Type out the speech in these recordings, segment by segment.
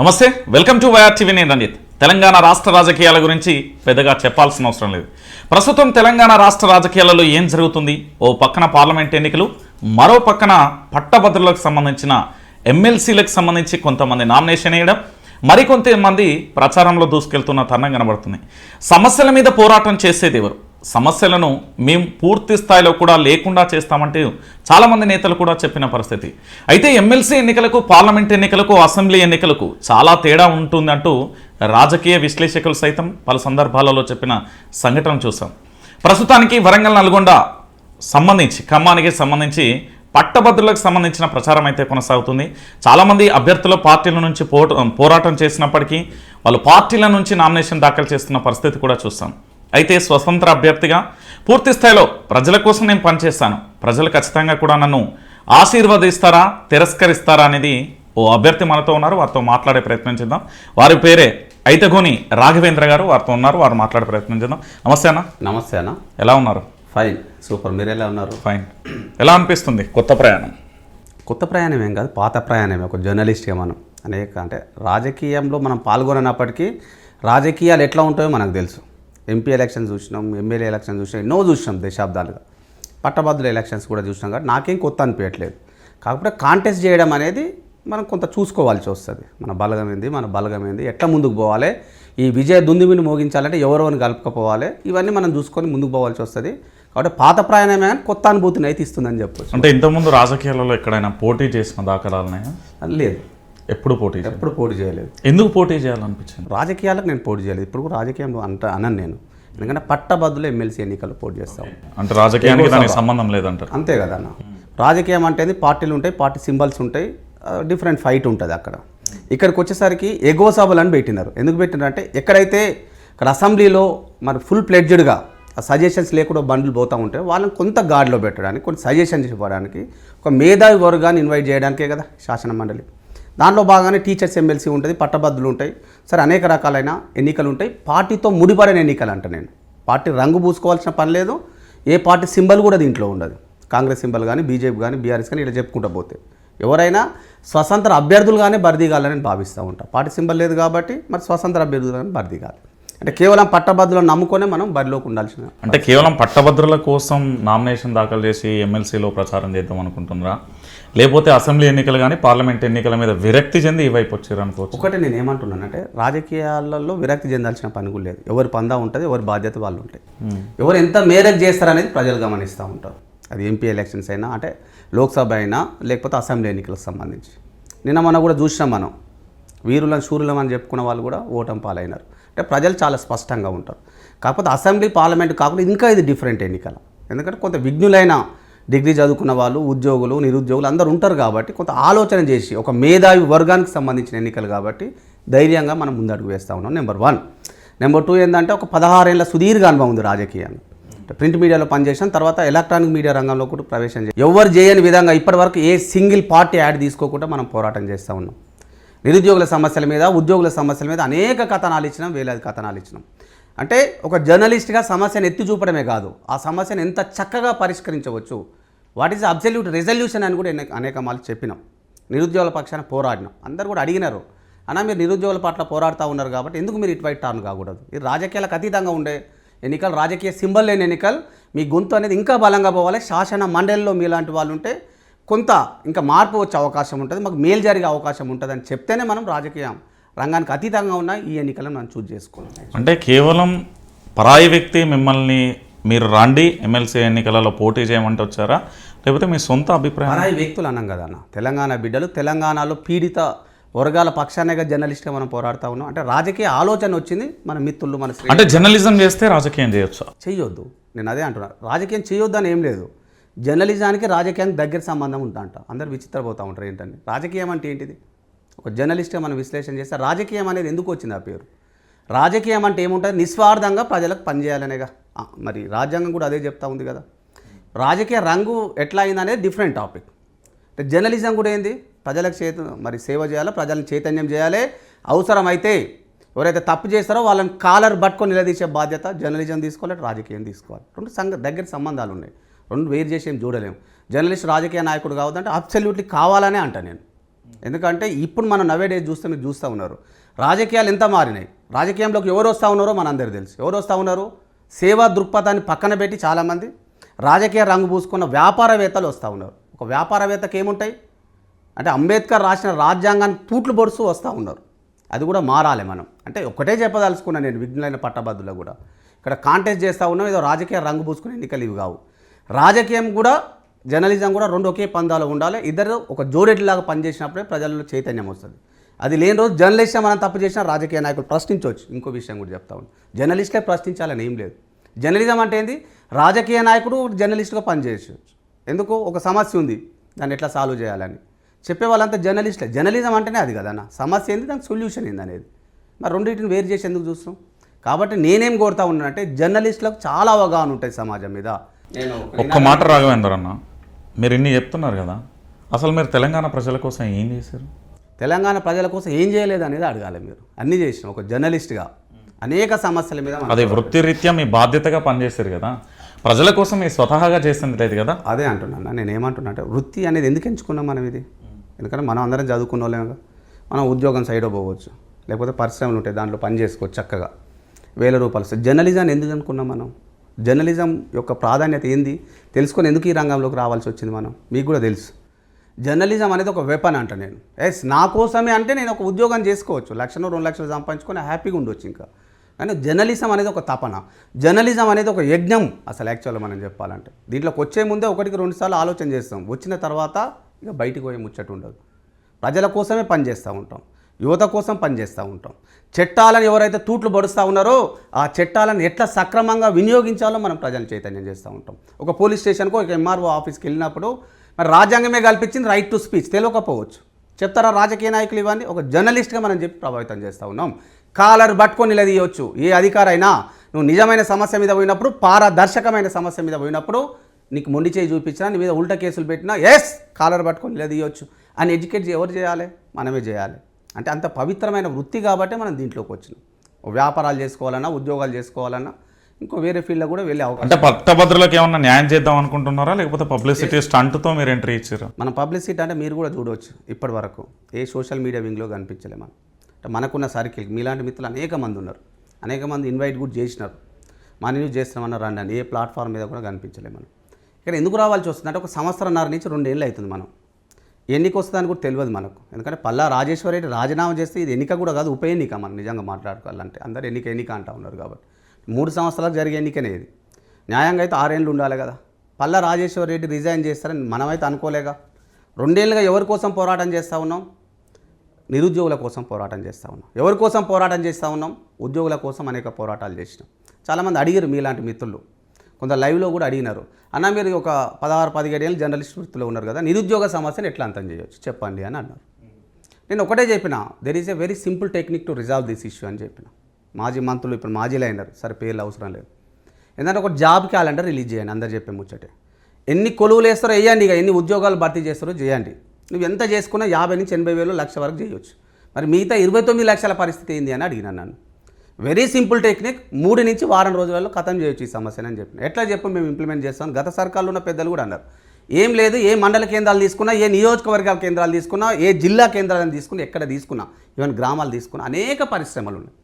నమస్తే welcome to YR TV నేను రంజిత్. తెలంగాణ రాష్ట్ర రాజకీయాల గురించి పెద్దగా చెప్పాల్సిన అవసరం లేదు. ప్రస్తుతం తెలంగాణ రాష్ట్ర రాజకీయాలలో ఏం జరుగుతుంది? ఓ పక్కన పార్లమెంట్ ఎన్నికలు మరో పక్కన పట్టభద్రులకు సంబంధించిన ఎమ్మెల్సీలకు సంబంధించి కొంతమంది నామినేషన్ వేయడం మరికొంతమంది ప్రచారంలో దూసుకెళ్తున్న తరుణం కనబడుతుంది. సమస్యల మీద పోరాటం చేసేది ఎవరు? సమస్యలను మేము పూర్తి స్థాయిలో కూడా లేకుండా చేస్తామంటే చాలామంది నేతలు కూడా చెప్పిన పరిస్థితి. అయితే ఎమ్మెల్సీ ఎన్నికలకు పార్లమెంట్ ఎన్నికలకు అసెంబ్లీ ఎన్నికలకు చాలా తేడా ఉంటుందంటూ రాజకీయ విశ్లేషకులు సైతం పలు సందర్భాలలో చెప్పిన సంఘటన చూసాం ప్రస్తుతానికి వరంగల్ నల్గొండ సంబంధించి ఖమ్మానికి సంబంధించి పట్టభద్రులకు సంబంధించిన ప్రచారం అయితే కొనసాగుతుంది. చాలామంది అభ్యర్థుల పార్టీల నుంచి పోరాటం చేసినప్పటికీ వాళ్ళు పార్టీల నుంచి నామినేషన్ దాఖలు చేస్తున్న పరిస్థితి కూడా చూస్తాం అయితే స్వతంత్ర అభ్యర్థిగా పూర్తి స్థాయిలో ప్రజల కోసం నేను పనిచేస్తాను. ప్రజలు ఖచ్చితంగా కూడా నన్ను ఆశీర్వదిస్తారా తిరస్కరిస్తారా అనేది ఓ అభ్యర్థి మనతో ఉన్నారు. వారితో మాట్లాడే ప్రయత్నం చేద్దాం. వారి పేరే ఐతగోని రాఘవేంద్ర గారు. వారితో ఉన్నారు. వారు మాట్లాడే ప్రయత్నం చేద్దాం. నమస్తే అన్న. నమస్తే అన్న. ఎలా ఉన్నారు? ఫైన్. సూపర్. మీరు ఎలా ఉన్నారు? ఫైన్. ఎలా అనిపిస్తుంది? కొత్త ప్రయాణం. కొత్త ప్రయాణం ఏం కాదు పాత ప్రయాణమే. ఒక జర్నలిస్ట్గా మనం అనేక అంటే రాజకీయంలో మనం పాల్గొనప్పటికీ రాజకీయాలు ఎట్లా ఉంటాయో మనకు తెలుసు. ఎంపీ ఎలక్షన్ చూసినాం ఎమ్మెల్యే ఎలక్షన్ చూసినాం ఎన్నో చూసినాం దశాబ్దాలుగా. పట్టభద్రుల ఎలక్షన్స్ కూడా చూసినాం కాబట్టి నాకేం కొత్త అనిపించట్లేదు. కాకపోతే కాంటెస్ట్ చేయడం అనేది మనం కొంత చూసుకోవాల్సి వస్తుంది. మన బలగం ఏంది మన బలగం ఏంది ఎట్లా ముందుకు పోవాలి ఈ విజయ దుందుమిని మోగించాలంటే ఎవరెవరిని కలుపుకపోవాలి ఇవన్నీ మనం చూసుకొని ముందుకు పోవాల్సి వస్తుంది. కాబట్టి పాత ప్రయాణమే కానీ కొత్త అనుభూతిని అయితే ఇస్తుందని చెప్పొచ్చు. అంటే ఇంతకుముందు రాజకీయాలలో ఎక్కడైనా పోటీ చేసిన దాఖలాలున్నాయా లేదు. ఎప్పుడు పోటీ ఎప్పుడు పోటీ చేయలేదు. ఎందుకు పోటీ చేయాలనిపించింది? రాజకీయాలకు నేను పోటీ చేయలేదు. ఇప్పుడు కూడా రాజకీయంలో అంట అనను నేను. ఎందుకంటే పట్టభద్రులు ఎమ్మెల్సీ ఎన్నికల్లో పోటీ చేస్తాం అంటే రాజకీయానికి దానికి సంబంధం లేదంటారు. అంతే కదా అన్న. రాజకీయం అంటే పార్టీలు ఉంటాయి పార్టీ సింబల్స్ ఉంటాయి డిఫరెంట్ ఫైట్ ఉంటుంది అక్కడ. ఇక్కడికి వచ్చేసరికి ఎగువ సభలు అని పెట్టినారు. ఎందుకు పెట్టినారంటే ఎక్కడైతే ఇక్కడ అసెంబ్లీలో మరి ఫుల్ ప్లెడ్జ్డ్గా సజెషన్స్ లేకుండా బండ్లు పోతూ ఉంటే వాళ్ళని కొంత గాడిలో పెట్టడానికి కొన్ని సజెషన్స్ ఇవ్వడానికి ఒక మేధావి వర్గాన్ని ఇన్వైట్ చేయడానికే కదా శాసన మండలి. దాంట్లో భాగంగానే టీచర్స్ ఎమ్మెల్సీ ఉంటుంది పట్టభద్రులు ఉంటాయి. సరే అనేక రకాలైన ఎన్నికలు ఉంటాయి. పార్టీతో ముడిపడిన ఎన్నికలు అంట నేను. పార్టీ రంగు పూసుకోవాల్సిన పని లేదు. ఏ పార్టీ సింబల్ కూడా దీంట్లో ఉండదు. కాంగ్రెస్ సింబల్ కానీ బీజేపీ కానీ బీఆర్ఎస్ కానీ ఇలా చెప్పుకుంటూ పోతే. ఎవరైనా స్వతంత్ర అభ్యర్థులుగానే భర్తీ కావాలని నేను భావిస్తూ ఉంటా. పార్టీ సింబల్ లేదు కాబట్టి మరి స్వతంత్ర అభ్యర్థులుగానే భర్తీ కాదు అంటే కేవలం పట్టభద్రులను నమ్ముకొనే మనం బరిలోకి ఉండాల్సిన అంటే కేవలం పట్టభద్రుల కోసం నామినేషన్ దాఖలు చేసి ఎమ్మెల్సీలో ప్రచారం చేద్దాం అనుకుంటున్నారా? లేకపోతే అసెంబ్లీ ఎన్నికలు కానీ పార్లమెంట్ ఎన్నికల మీద విరక్తి చెంది ఈ వైపు వచ్చారు అనుకోవచ్చు ఒకటి నేను ఏమంటున్నానంటే రాజకీయాలలో విరక్తి చెందాల్సిన పని కూడా లేదు. ఎవరి పందా ఉంటుంది ఎవరి బాధ్యత వాళ్ళు ఉంటాయి. ఎవరు ఎంత మేరకు చేస్తారనేది ప్రజలు గమనిస్తూ ఉంటారు. అది ఎంపీ ఎలక్షన్స్ అయినా అంటే లోక్సభ అయినా లేకపోతే అసెంబ్లీ ఎన్నికలకు సంబంధించి. నిన్న మనం కూడా చూసినాం మనం. వీరులను శూరులం అని చెప్పుకున్న వాళ్ళు కూడా ఓటమి పాలైనారు. అంటే ప్రజలు చాలా స్పష్టంగా ఉంటారు. కాకపోతే అసెంబ్లీ పార్లమెంట్ కాకుండా ఇంకా ఇది డిఫరెంట్ ఎన్నికలు. ఎందుకంటే కొంత విఘ్నులైన డిగ్రీ చదువుకున్న వాళ్ళు ఉద్యోగులు నిరుద్యోగులు అందరూ ఉంటారు కాబట్టి కొంత ఆలోచన చేసి ఒక మేధావి వర్గానికి సంబంధించిన ఎన్నికలు కాబట్టి ధైర్యంగా మనం ముందడుగు వేస్తూ ఉన్నాం నెంబర్ వన్. నెంబర్ టూ ఏంటంటే ఒక పదహారేళ్ళ సుదీర్ఘ అనుభవం ఉంది రాజకీయాన్ని ప్రింట్ మీడియాలో పనిచేసిన తర్వాత ఎలక్ట్రానిక్ మీడియా రంగంలో కూడా ప్రవేశం చేసి ఎవరు చేయని విధంగా ఇప్పటివరకు ఏ సింగిల్ పార్టీ యాడ్ తీసుకోకుండా మనం పోరాటం చేస్తూ ఉన్నాం. నిరుద్యోగుల సమస్యల మీద ఉద్యోగుల సమస్యల మీద అనేక కథనాలు ఇచ్చినాం వేలాది కథనాలు ఇచ్చినాం. అంటే ఒక జర్నలిస్ట్గా సమస్యను ఎత్తి చూపడమే కాదు ఆ సమస్యను ఎంత చక్కగా పరిష్కరించవచ్చు వాట్ ఈజ్ అబ్సల్యూట్ రెజల్యూషన్ అని కూడా అనేక- అనేక మార్లు చెప్పినాం. నిరుద్యోగుల పక్షాన పోరాడినాం. అందరు కూడా అడిగినారు. అన్నా మీరు నిరుద్యోగుల పట్ల పోరాడుతూ ఉన్నారు కాబట్టి ఎందుకు మీరు ఇటువైట్ టర్న్ కాకూడదు? ఇది రాజకీయాలకు అతీతంగా ఉండే ఎన్నికలు రాజకీయ సింబల్ లేని ఎన్నికలు మీ గొంతు అనేది ఇంకా బలంగా పోవాలి. శాసన మండలిలో మీలాంటి వాళ్ళు ఉంటే కొంత ఇంకా మార్పు వచ్చే అవకాశం ఉంటుంది. మాకు మేలు జరిగే అవకాశం ఉంటుంది అని చెప్తేనే మనం రాజకీయం రంగానికి అతీతంగా ఉన్న ఈ ఎన్నికలను మనం చూజ్ చేసుకోవాలి అంటే కేవలం పరాయి వ్యక్తి మిమ్మల్ని మీరు రండి ఎమ్మెల్సీ ఎన్నికలలో పోటీ చేయమంటే వచ్చారా? లేకపోతే మీ సొంత అభిప్రాయం? పరాయి వ్యక్తులు అన్నాం కదా అన్న. తెలంగాణ బిడ్డలు తెలంగాణలో పీడిత వర్గాల పక్షానేగా జర్నలిస్ట్గా మనం పోరాడుతూ ఉన్నాం. అంటే రాజకీయ ఆలోచన వచ్చింది మన మిత్రులు మన అంటే జర్నలిజం చేస్తే రాజకీయం చేయొచ్చా? చెయ్యొద్దు. నేను అదే అంటున్నా. రాజకీయం చేయొద్దు అని ఏం లేదు. జర్నలిజానికి రాజకీయానికి దగ్గర సంబంధం ఉందంట అందరు విచిత్రపోతూ ఉంటారు ఏంటంటే రాజకీయం అంటే ఏంటిది? ఒక జర్నలిస్ట్గా మనం విశ్లేషణ చేస్తే రాజకీయం అనేది ఎందుకు వచ్చింది ఆ పేరు? రాజకీయం అంటే ఏముంటుంది? నిస్వార్థంగా ప్రజలకు పనిచేయాలనేగా. మరి రాజ్యాంగం కూడా అదే చెప్తా ఉంది కదా. రాజకీయ రంగు ఎట్లా అయిందనేది డిఫరెంట్ టాపిక్ అంటే జర్నలిజం కూడా ఏంది? ప్రజలకు చేత మరి సేవ చేయాలి? ప్రజలను చైతన్యం చేయాలి? అవసరమైతే ఎవరైతే తప్పు చేస్తారో వాళ్ళని కాలర్ పట్టుకొని నిలదీసే బాధ్యత జర్నలిజం తీసుకోవాలి రాజకీయం తీసుకోవాలి. రెండు సంఘ దగ్గర సంబంధాలు ఉన్నాయి. రెండు వేరు చేసి ఏం చూడలేము. జర్నలిస్ట్ రాజకీయ నాయకుడు కావద్దంటే అబ్సల్యూట్లీ కావాలనే అంట నేను. ఎందుకంటే ఇప్పుడు మనం నవే డేస్ చూస్తే మీరు చూస్తూ ఉన్నారు. రాజకీయాలు ఎంత మారినాయి? రాజకీయంలోకి ఎవరు వస్తూ ఉన్నారో మనందరూ తెలుసు. ఎవరు వస్తూ ఉన్నారు? సేవా దృక్పథాన్ని పక్కన పెట్టి చాలామంది రాజకీయ రంగు పూసుకున్న వ్యాపారవేత్తలు వస్తూ ఉన్నారు. ఒక వ్యాపారవేత్తకి ఏముంటాయి? అంటే అంబేద్కర్ రాసిన రాజ్యాంగాన్ని తూట్లు పొడుస్తూ వస్తూ ఉన్నారు. అది కూడా మారాలి మనం. అంటే ఒకటే చెప్పదలుచుకున్నాను నేను విఘ్నులైన పట్టభద్రులో కూడా. ఇక్కడ కాంటెస్ట్ చేస్తూ ఉన్నాం ఏదో రాజకీయ రంగు పూసుకుని ఎన్నికలు ఇవి కావు. రాజకీయం కూడా జర్నలిజం కూడా రెండు ఒకే పందాలు ఉండాలి. ఇద్దరు ఒక జోడెడ్లాగా పనిచేసినప్పుడే ప్రజల్లో చైతన్యం వస్తుంది. అది లేని రోజు జర్నలిస్టే మనం తప్పు చేసిన రాజకీయ నాయకులు ప్రశ్నించవచ్చు. ఇంకో విషయం కూడా చెప్తా ఉన్నాను జర్నలిస్టే ప్రశ్నించాలని ఏం లేదు. జర్నలిజం అంటే ఏంది? రాజకీయ నాయకుడు జర్నలిస్ట్గా పనిచేయచ్చు ఎందుకు? ఒక సమస్య ఉంది. దాన్ని ఎట్లా సాల్వ్ చేయాలని. చెప్పే వాళ్ళంతా జర్నలిస్ట్లే. జర్నలిజం అంటేనే అది కదన్న సమస్య ఏంది? దానికి సొల్యూషన్ ఏంది అనేది. మరి రెండింటిని వేరు చేసి ఎందుకు చూస్తాం కాబట్టి నేనేం కోరుతా ఉన్నానంటే జర్నలిస్టులకు చాలా అవగాహన ఉంటుంది సమాజం మీద. నేను ఒక్క మాట రాఘవేందర్ అన్న మీరు ఇన్ని చెప్తున్నారు కదా అసలు మీరు తెలంగాణ ప్రజల కోసం ఏం చేశారు? తెలంగాణ ప్రజల కోసం ఏం చేయలేదు అనేది అడగాలి మీరు. అన్నీ చేసినాం. ఒక జర్నలిస్ట్గా. అనేక సమస్యల మీద అదే వృత్తిరీత్యా మీ బాధ్యతగా పనిచేశారు కదా. ప్రజల కోసం మీ స్వతహాగా చేసింది లేదు కదా? అదే అంటున్నాను నేను ఏమంటున్నా అంటే వృత్తి అనేది ఎందుకు ఎంచుకున్నాం మనం ఇది? ఎందుకంటే మనం అందరం చదువుకున్న వాళ్ళే కదా. మనం ఉద్యోగం సైడ్ పోవచ్చు. లేకపోతే పరిశ్రమలు ఉంటాయి దాంట్లో పని చేసుకోవచ్చు చక్కగా. వేల రూపాయలు జర్నలిజాన్ని ఎందుకు అనుకున్నాం మనం? జర్నలిజం యొక్క ప్రాధాన్యత ఏంది? తెలుసుకొని ఎందుకు ఈ రంగంలోకి రావాల్సి వచ్చింది మనం? మీకు కూడా తెలుసు. జర్నలిజం అనేది ఒక వెపన్ అంట నేను. ఎస్ నా కోసమే అంటే నేను ఒక ఉద్యోగం చేసుకోవచ్చు. లక్షను రెండు లక్షలు సంపాదించుకొని హ్యాపీగా ఉండొచ్చు ఇంకా. కానీ జర్నలిజం అనేది ఒక తపన. జర్నలిజం అనేది ఒక యజ్ఞం అసలు యాక్చువల్గా మనం చెప్పాలంటే. దీంట్లోకి వచ్చే ముందే ఒకటికి రెండు సార్లు ఆలోచన చేస్తాం. వచ్చిన తర్వాత ఇక బయటికి పోయే ముచ్చట ఉండదు. ప్రజల కోసమే పనిచేస్తూ ఉంటాం. యువత కోసం పనిచేస్తూ ఉంటాం. చట్టాలను ఎవరైతే తూట్లు పడుస్తూ ఉన్నారో ఆ చట్టాలను ఎట్లా సక్రమంగా వినియోగించాలో మనం ప్రజలు చైతన్యం చేస్తూ ఉంటాం. ఒక పోలీస్ స్టేషన్కు ఒక ఎంఆర్ఓ ఆఫీస్కి వెళ్ళినప్పుడు మరి రాజ్యాంగమే కల్పించింది రైట్ టు స్పీచ్ తెలియకపోవచ్చు చెప్తారా రాజకీయ నాయకులు ఇవన్నీ? ఒక జర్నలిస్ట్గా మనం చెప్పి ప్రభావితం చేస్తూ ఉన్నాం. కాలర్ పట్టుకొని నిలదీయవచ్చు ఏ అధికారైనా నువ్వు నిజమైన సమస్య మీద పోయినప్పుడు పారదర్శకమైన సమస్య మీద పోయినప్పుడు నీకు మొండి చేయి చూపించినా నీ మీద ఉల్టా కేసులు పెట్టినా ఎస్ కాలర్ పట్టుకొని నిలదీయవచ్చు అని ఎడ్యుకేట్ ఎవరు చేయాలి? మనమే చేయాలి. అంటే అంత పవిత్రమైన వృత్తి కాబట్టే మనం దీంట్లోకి వచ్చినాం. వ్యాపారాలు చేసుకోవాలన్నా ఉద్యోగాలు చేసుకోవాలన్నా ఇంకో వేరే ఫీల్డ్లో కూడా వెళ్ళే అవకాశం అంటే పట్టభద్రులకు ఏమన్నా న్యాయం చేద్దాం అనుకుంటున్నారా? లేకపోతే పబ్లిసిటీ స్టంట్తో మీరు ఎంట్రీ ఇచ్చారు? మన పబ్లిసిటీ అంటే మీరు కూడా చూడవచ్చు ఇప్పటి వరకు. ఏ సోషల్ మీడియా వింగ్లో కనిపించలే మనం. అంటే మనకున్న సర్కిల్ మీలాంటి మిత్రులు అనేక మంది ఉన్నారు. అనేక మంది ఇన్వైట్ కూడా చేసినారు. మన న్యూస్ చేస్తున్నామన్న రండి అని ఏ ప్లాట్ఫామ్ మీద కూడా కనిపించలే మనం. ఇక్కడ ఎందుకు రావాల్సి వస్తుంది? అంటే ఒక సంవత్సరంన్నర నుంచి రెండేళ్ళు అవుతుంది మనం. ఎన్నిక వస్తుందని కూడా తెలియదు మనకు. ఎందుకంటే పల్లా రాజేశ్వర రాజీనామా చేస్తే ఇది ఎన్నిక కూడా కాదు ఉప ఎన్నిక మనం నిజంగా మాట్లాడుకోవాలంటే. అందరు ఎన్నిక ఎన్నిక అంటా ఉన్నారు కాబట్టి. మూడు సంవత్సరాలకు జరిగే ఎన్నికనేది న్యాయంగా అయితే ఆరేళ్ళు ఉండాలి కదా. పల్లా రాజేశ్వర రెడ్డి రిజైన్ చేస్తారని మనమైతే అనుకోలేగా. రెండేళ్ళుగా ఎవరి కోసం పోరాటం చేస్తూ ఉన్నాం? నిరుద్యోగుల కోసం పోరాటం చేస్తూ ఉన్నాం. ఎవరి కోసం పోరాటం చేస్తూ ఉన్నాం? ఉద్యోగుల కోసం అనేక పోరాటాలు చేసినాం. చాలామంది అడిగారు మీలాంటి మిత్రులు. కొంత లైవ్లో కూడా అడిగినారు. అన్న మీరు ఒక పదహారు పదిహేడు ఏళ్ళు జర్నలిస్ట్ వృత్తిలో ఉన్నారు కదా. నిరుద్యోగ సమస్యను ఎట్లా అంతం చేయొచ్చు? చెప్పండి అని అన్నారు. నేను ఒకటే చెప్పిన there is a very simple technique to resolve this issue అని చెప్పిన. మాజీ మంత్రులు ఇప్పుడు మాజీలు అయినారు. సరే పేర్లు అవసరం లేదు. ఎందుకంటే ఒక జాబ్ క్యాలెండర్ రిలీజ్ చేయండి అందరు చెప్పే ముచ్చటే. ఎన్ని కొలువులు వేస్తారో వేయండి ఇక ఎన్ని ఉద్యోగాలు భర్తీ చేస్తారో చేయండి. నువ్వు ఎంత చేసుకున్నా యాభై నుంచి ఎనభై వేలు లక్ష వరకు చేయొచ్చు. మరి మిగతా ఇరవై తొమ్మిది లక్షల పరిస్థితి ఏంది అని అడిగినాను నన్ను. వెరీ సింపుల్ టెక్నిక్ మూడు నుంచి వారం రోజులలో ఖతం చేయొచ్చు ఈ సమస్యని అని చెప్పిన. ఎట్లా చెప్పు మేము ఇంప్లిమెంట్ చేస్తాం. గత సర్కార్లో ఉన్న పెద్దలు కూడా అన్నారు. ఏం లేదు ఏ మండల కేంద్రాలు తీసుకున్నా ఏ నియోజకవర్గాల కేంద్రాలు తీసుకున్నా ఏ జిల్లా కేంద్రాలను తీసుకున్నా ఎక్కడ తీసుకున్నా ఈవెన్ గ్రామాలు తీసుకున్నా అనేక పరిశ్రమలు ఉన్నాయి.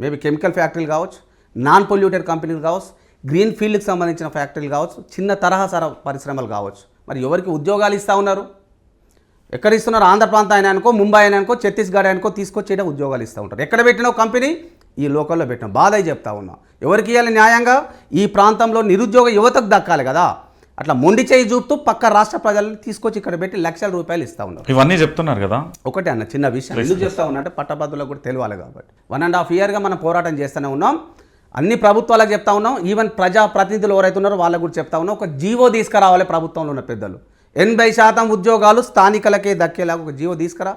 మేబీ కెమికల్ ఫ్యాక్టరీలు కావచ్చు నాన్ పొల్యూటెడ్ కంపెనీలు కావచ్చు గ్రీన్ ఫీల్డ్కి సంబంధించిన ఫ్యాక్టరీలు కావచ్చు చిన్న తరహా సర పరిశ్రమలు కావచ్చు. మరి ఎవరికి ఉద్యోగాలు ఇస్తూ ఉన్నారు? ఎక్కడ ఇస్తున్నారు? ఆంధ్ర ప్రాంతం అయినా అనుకో ముంబై అయినా అనుకో ఛత్తీస్గఢ్ అనుకో తీసుకొచ్చి ఉద్యోగాలు ఇస్తూ ఉంటారు. ఎక్కడ పెట్టినావు కంపెనీ? ఈ లోకల్లో పెట్టినావు బాధ చెప్తా ఉన్నాం. ఎవరికి ఇవ్వాలి న్యాయంగా? ఈ ప్రాంతంలో నిరుద్యోగ యువతకు దక్కాలి కదా. అట్లా మొండి చేయి చూపుతూ పక్క రాష్ట్ర ప్రజలను తీసుకొచ్చి ఇక్కడ పెట్టి లక్షల రూపాయలు ఇస్తూ ఉన్నారు. ఇవన్నీ చెప్తున్నారు కదా? ఒకటే అన్న చిన్న విషయం. ఎందుకు చెప్తా ఉన్నా అంటే పట్టభద్రులకు కూడా తెలియాలి కాబట్టి. వన్ అండ్ హాఫ్ ఇయర్గా మనం పోరాటం చేస్తూనే ఉన్నాం. అన్ని ప్రభుత్వాలకు చెప్తా ఉన్నాం. ఈవెన్ ప్రజా ప్రతినిధులు ఎవరైతే ఉన్నారో వాళ్ళకు కూడా చెప్తా ఉన్నాం. ఒక జీవో తీసుకురావాలి ప్రభుత్వంలో ఉన్న పెద్దలు. ఎనభై శాతం ఉద్యోగాలు స్థానికులకే దక్కేలాగా ఒక జీవో తీసుకురా.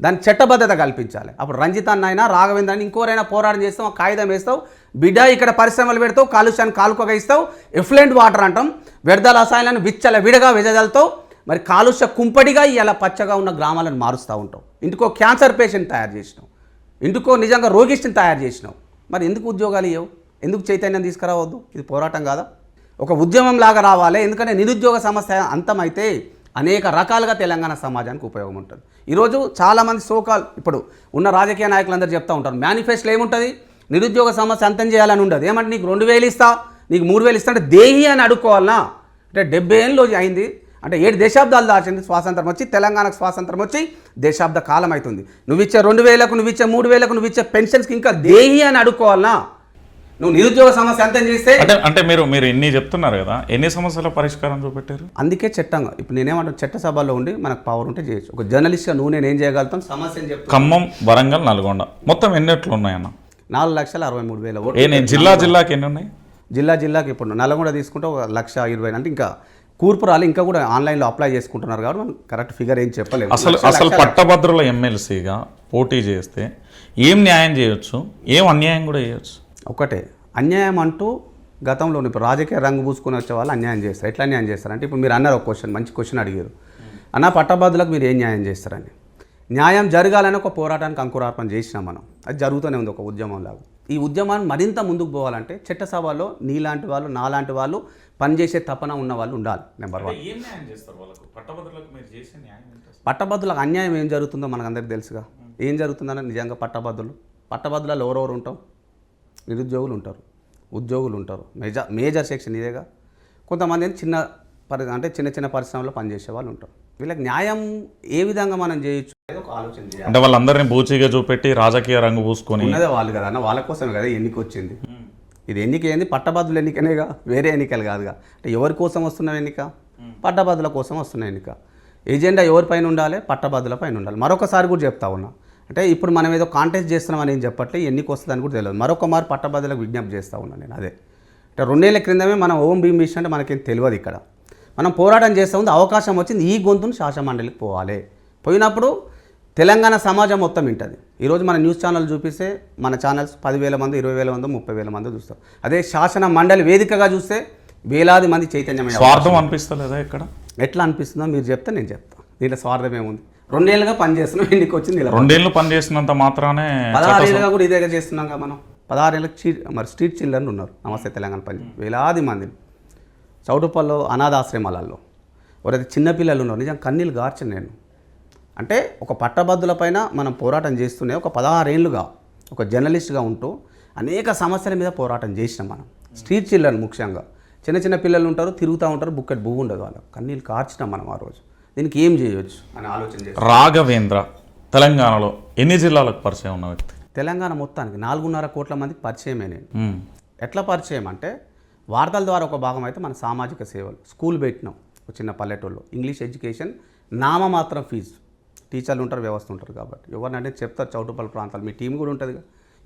దాని చట్టబద్ధత కల్పించాలి. అప్పుడు రంజిత్ అన్నైనా అయినా రాఘవేంద్ర అని ఇంకోరైనా పోరాటం చేస్తాం కాగితం వేస్తావు బిడ్డ ఇక్కడ పరిశ్రమలు పెడతావు కాలుష్యాన్ని కాలుకోగా ఇస్తావు ఎఫ్లెంట్ వాటర్ అంటాం వ్యర్థాల రసాయనాలను విచ్చల విడగా వెజజల్తావు మరి కాలుష్య కుంపడిగా ఇలా పచ్చగా ఉన్న గ్రామాలను మారుస్తూ ఉంటావు ఇంటికో క్యాన్సర్ పేషెంట్ తయారు చేసినావు ఇంటికో నిజంగా రోగిష్టిని తయారు చేసినావు మరి ఎందుకు ఉద్యోగాలు ఇవ్వవు ఎందుకు చైతన్యం తీసుకురావద్దు? ఇది పోరాటం కాదా? ఒక ఉద్యమం లాగా రావాలి. ఎందుకంటే నిరుద్యోగ సమస్య అంతమైతే అనేక రకాలుగా తెలంగాణ సమాజానికి ఉపయోగం ఉంటుంది. ఈరోజు చాలామంది సోకాల్ ఇప్పుడు ఉన్న రాజకీయ నాయకులందరూ చెప్తా ఉంటారు మేనిఫెస్టోలో ఏముంటుంది? నిరుద్యోగ సమస్య అంతం చేయాలని ఉండదు. ఏమంటే నీకు రెండు వేలు ఇస్తా నీకు మూడు వేలు ఇస్తా అంటే దేహి అని అడుక్కోవాలనా? అంటే డెబ్బై ఏళ్ళు అయింది. అంటే ఏడు దశాబ్దాలు దాచింది స్వాతంత్రం వచ్చి తెలంగాణకు స్వాతంత్రం వచ్చి దశాబ్ద కాలం అవుతుంది. నువ్వు ఇచ్చే రెండు వేలకు నువ్వు ఇచ్చే మూడు వేలకు నువ్వు ఇచ్చే పెన్షన్స్కి ఇంకా దేహి అని అడుక్కోవాలనా? నువ్వు నిరుద్యోగ సమస్య అంతం చేస్తే అంటే అంటే మీరు మీరు ఎన్ని చెప్తున్నారు కదా ఎన్ని సమస్యల పరిష్కారం చూపెట్టారు? అందుకే చట్టంగా ఇప్పుడు నేనేమంటాను చట్టసభలో ఉండి మనకు పవర్ ఉంటే చేయొచ్చు. ఒక జర్నలిస్ట్గా నువ్వు నేను ఏం చేయగలుగుతాను సమస్యను చెప్తాను ఖమ్మం వరంగల్ నల్గొండ. మొత్తం ఎన్ని ఎట్లు ఉన్నాయన్న? నాలుగు లక్షల అరవై మూడు వేల ఓట్లు ఏ నేను జిల్లా జిల్లాకి ఎన్ని ఉన్నాయి? జిల్లా జిల్లాకి ఇప్పుడు నల్గొండ తీసుకుంటే ఒక లక్ష ఇరవై అంటే ఇంకా కూర్పురాలు ఇంకా కూడా ఆన్లైన్లో అప్లై చేసుకుంటున్నారు కాబట్టి మనం కరెక్ట్ ఫిగర్ ఏం చెప్పలేము. అసలు అసలు పట్టభద్రుల ఎమ్మెల్సీగా పోటీ చేస్తే ఏం న్యాయం చేయొచ్చు? ఏం అన్యాయం కూడా చేయొచ్చు? ఒకటే. అన్యాయం అంటూ గతంలో ఇప్పుడు రాజకీయ రంగు పూసుకొని వచ్చే వాళ్ళు అన్యాయం చేస్తారు. ఎట్లా అన్యాయం చేస్తారు? అంటే ఇప్పుడు మీరు అన్నారు ఒక క్వశ్చన్ మంచి క్వశ్చన్ అడిగారు. అన్న పట్టభద్రులకు మీరు ఏం న్యాయం చేస్తారని? న్యాయం జరగాలని ఒక పోరాటానికి అంకురార్పణ చేసినాం మనం. అది జరుగుతూనే ఉంది ఒక ఉద్యమం లాగా. ఈ ఉద్యమాన్ని మరింత ముందుకు పోవాలంటే చట్టసభలో నీలాంటి వాళ్ళు నాలాంటి వాళ్ళు పనిచేసే తపన ఉన్న వాళ్ళు ఉండాలి నెంబర్ వన్ పట్టభద్రులకు అన్యాయం ఏం జరుగుతుందో మనకు అందరికీ తెలుసుగా ఏం జరుగుతుందని నిజంగా పట్టభద్రులు? పట్టభద్రులలో ఎవరెవరు ఉంటాం నిరుద్యోగులు ఉంటారు ఉద్యోగులు ఉంటారు మేజర్ మేజర్ సెక్షన్ ఇదేగా. కొంతమంది చిన్న పరి అంటే చిన్న చిన్న పరిశ్రమలో పనిచేసే వాళ్ళు ఉంటారు వీళ్ళకి న్యాయం ఏ విధంగా మనం చేయొచ్చు అనేది ఒక ఆలోచన చేయాలి. అంటే వాళ్ళందరినీ బూచిగా చూపెట్టి రాజకీయ రంగు పూసుకొని ఉన్నదే వాళ్ళు కదా. అన్న వాళ్ళ కోసమే కదా ఎన్నిక వచ్చింది ఇది ఎన్నిక ఏంది పట్టభద్రుల ఎన్నికనేగా. వేరే ఎన్నికలు కాదుగా. అంటే ఎవరి కోసం వస్తున్న ఎన్నిక? పట్టభద్రుల కోసం వస్తున్న ఎన్నిక. ఎజెండా ఎవరిపైన ఉండాలి? పట్టభద్రుల పైన ఉండాలి. మరొకసారి కూడా చెప్తా ఉన్నా. అంటే ఇప్పుడు మనం ఏదో కాంటెస్ట్ చేస్తున్నామని ఏం చెప్పట్లే ఎన్నిక వస్తుందని కూడా తెలియదు. మరొక మారు పట్టభద్రులకు విజ్ఞప్తి చేస్తూ ఉన్నాను నేను అదే. అంటే రెండేళ్ళ క్రిందమే మనం ఓం భీమ్ మిషన్ అంటే మనకేం తెలియదు ఇక్కడ. మనం పోరాటం చేస్తూ ఉంది అవకాశం వచ్చింది ఈ గొంతును శాసనమండలికి పోవాలి. పోయినప్పుడు తెలంగాణ సమాజం మొత్తం వింటుంది. ఈరోజు మన న్యూస్ ఛానల్ చూపిస్తే మన ఛానల్స్ పదివేల మంది ఇరవై వేల మంది ముప్పై వేల మంది చూస్తారు. అదే శాసన మండలి వేదికగా చూస్తే వేలాది మంది చైతన్యమయ్యే స్వార్థం అనిపిస్తలేదా ఇక్కడ? ఎట్లా అనిపిస్తుందో మీరు చెప్తే నేను చెప్తాను దీంట్లో స్వార్థం ఏముంది? రెండేళ్ళుగా పని చేస్తున్నాం ఇంటికి వచ్చి నిలబడి రెండేళ్ళు పని చేసినంత మాత్రానే పదహారేళ్ళుగా కూడా ఇదే చేస్తున్నాం కదా మనం. పదహారేళ్ళకి చీ మరి స్ట్రీట్ చిల్డ్రన్ ఉన్నారు నమస్తే తెలంగాణ పని వేలాది మందిని చౌటుపల్లో అనాథాశ్రమాలలో ఎవరైతే చిన్నపిల్లలు ఉన్నారు నిజం కన్నీళ్ళు గార్చను నేను. అంటే ఒక పట్టభద్రుల పైన మనం పోరాటం చేస్తూనే ఒక పదహారేళ్ళుగా ఒక జర్నలిస్ట్గా ఉంటూ అనేక సమస్యల మీద పోరాటం చేసినాం మనం. స్ట్రీట్ చిల్డ్రన్ ముఖ్యంగా. చిన్న చిన్న పిల్లలు ఉంటారు తిరుగుతూ ఉంటారు బుక్కెట్ భూ ఉండదు వాళ్ళకి. కన్నీళ్ళు కార్చినాం మనం ఆ రోజు. దీనికి ఏం చేయొచ్చు? అని ఆలోచన రాఘవేంద్ర తెలంగాణలో ఎన్ని జిల్లాలకు పరిచయం ఉన్న వ్యక్తి? తెలంగాణ మొత్తానికి నాలుగున్నర కోట్ల మందికి పరిచయమే నేను. ఎట్లా పరిచయం అంటే వార్తల ద్వారా ఒక భాగం అయితే మన సామాజిక సేవలు స్కూల్ పెట్టినాం ఒక చిన్న పల్లెటూరులో. ఇంగ్లీష్ ఎడ్యుకేషన్ నామమాత్రం ఫీజు. టీచర్లు ఉంటారు వ్యవస్థ ఉంటారు కాబట్టి. ఎవరినంటే చెప్తారు చౌటుపల్లి ప్రాంతాలు. మీ టీం కూడా ఉంటుంది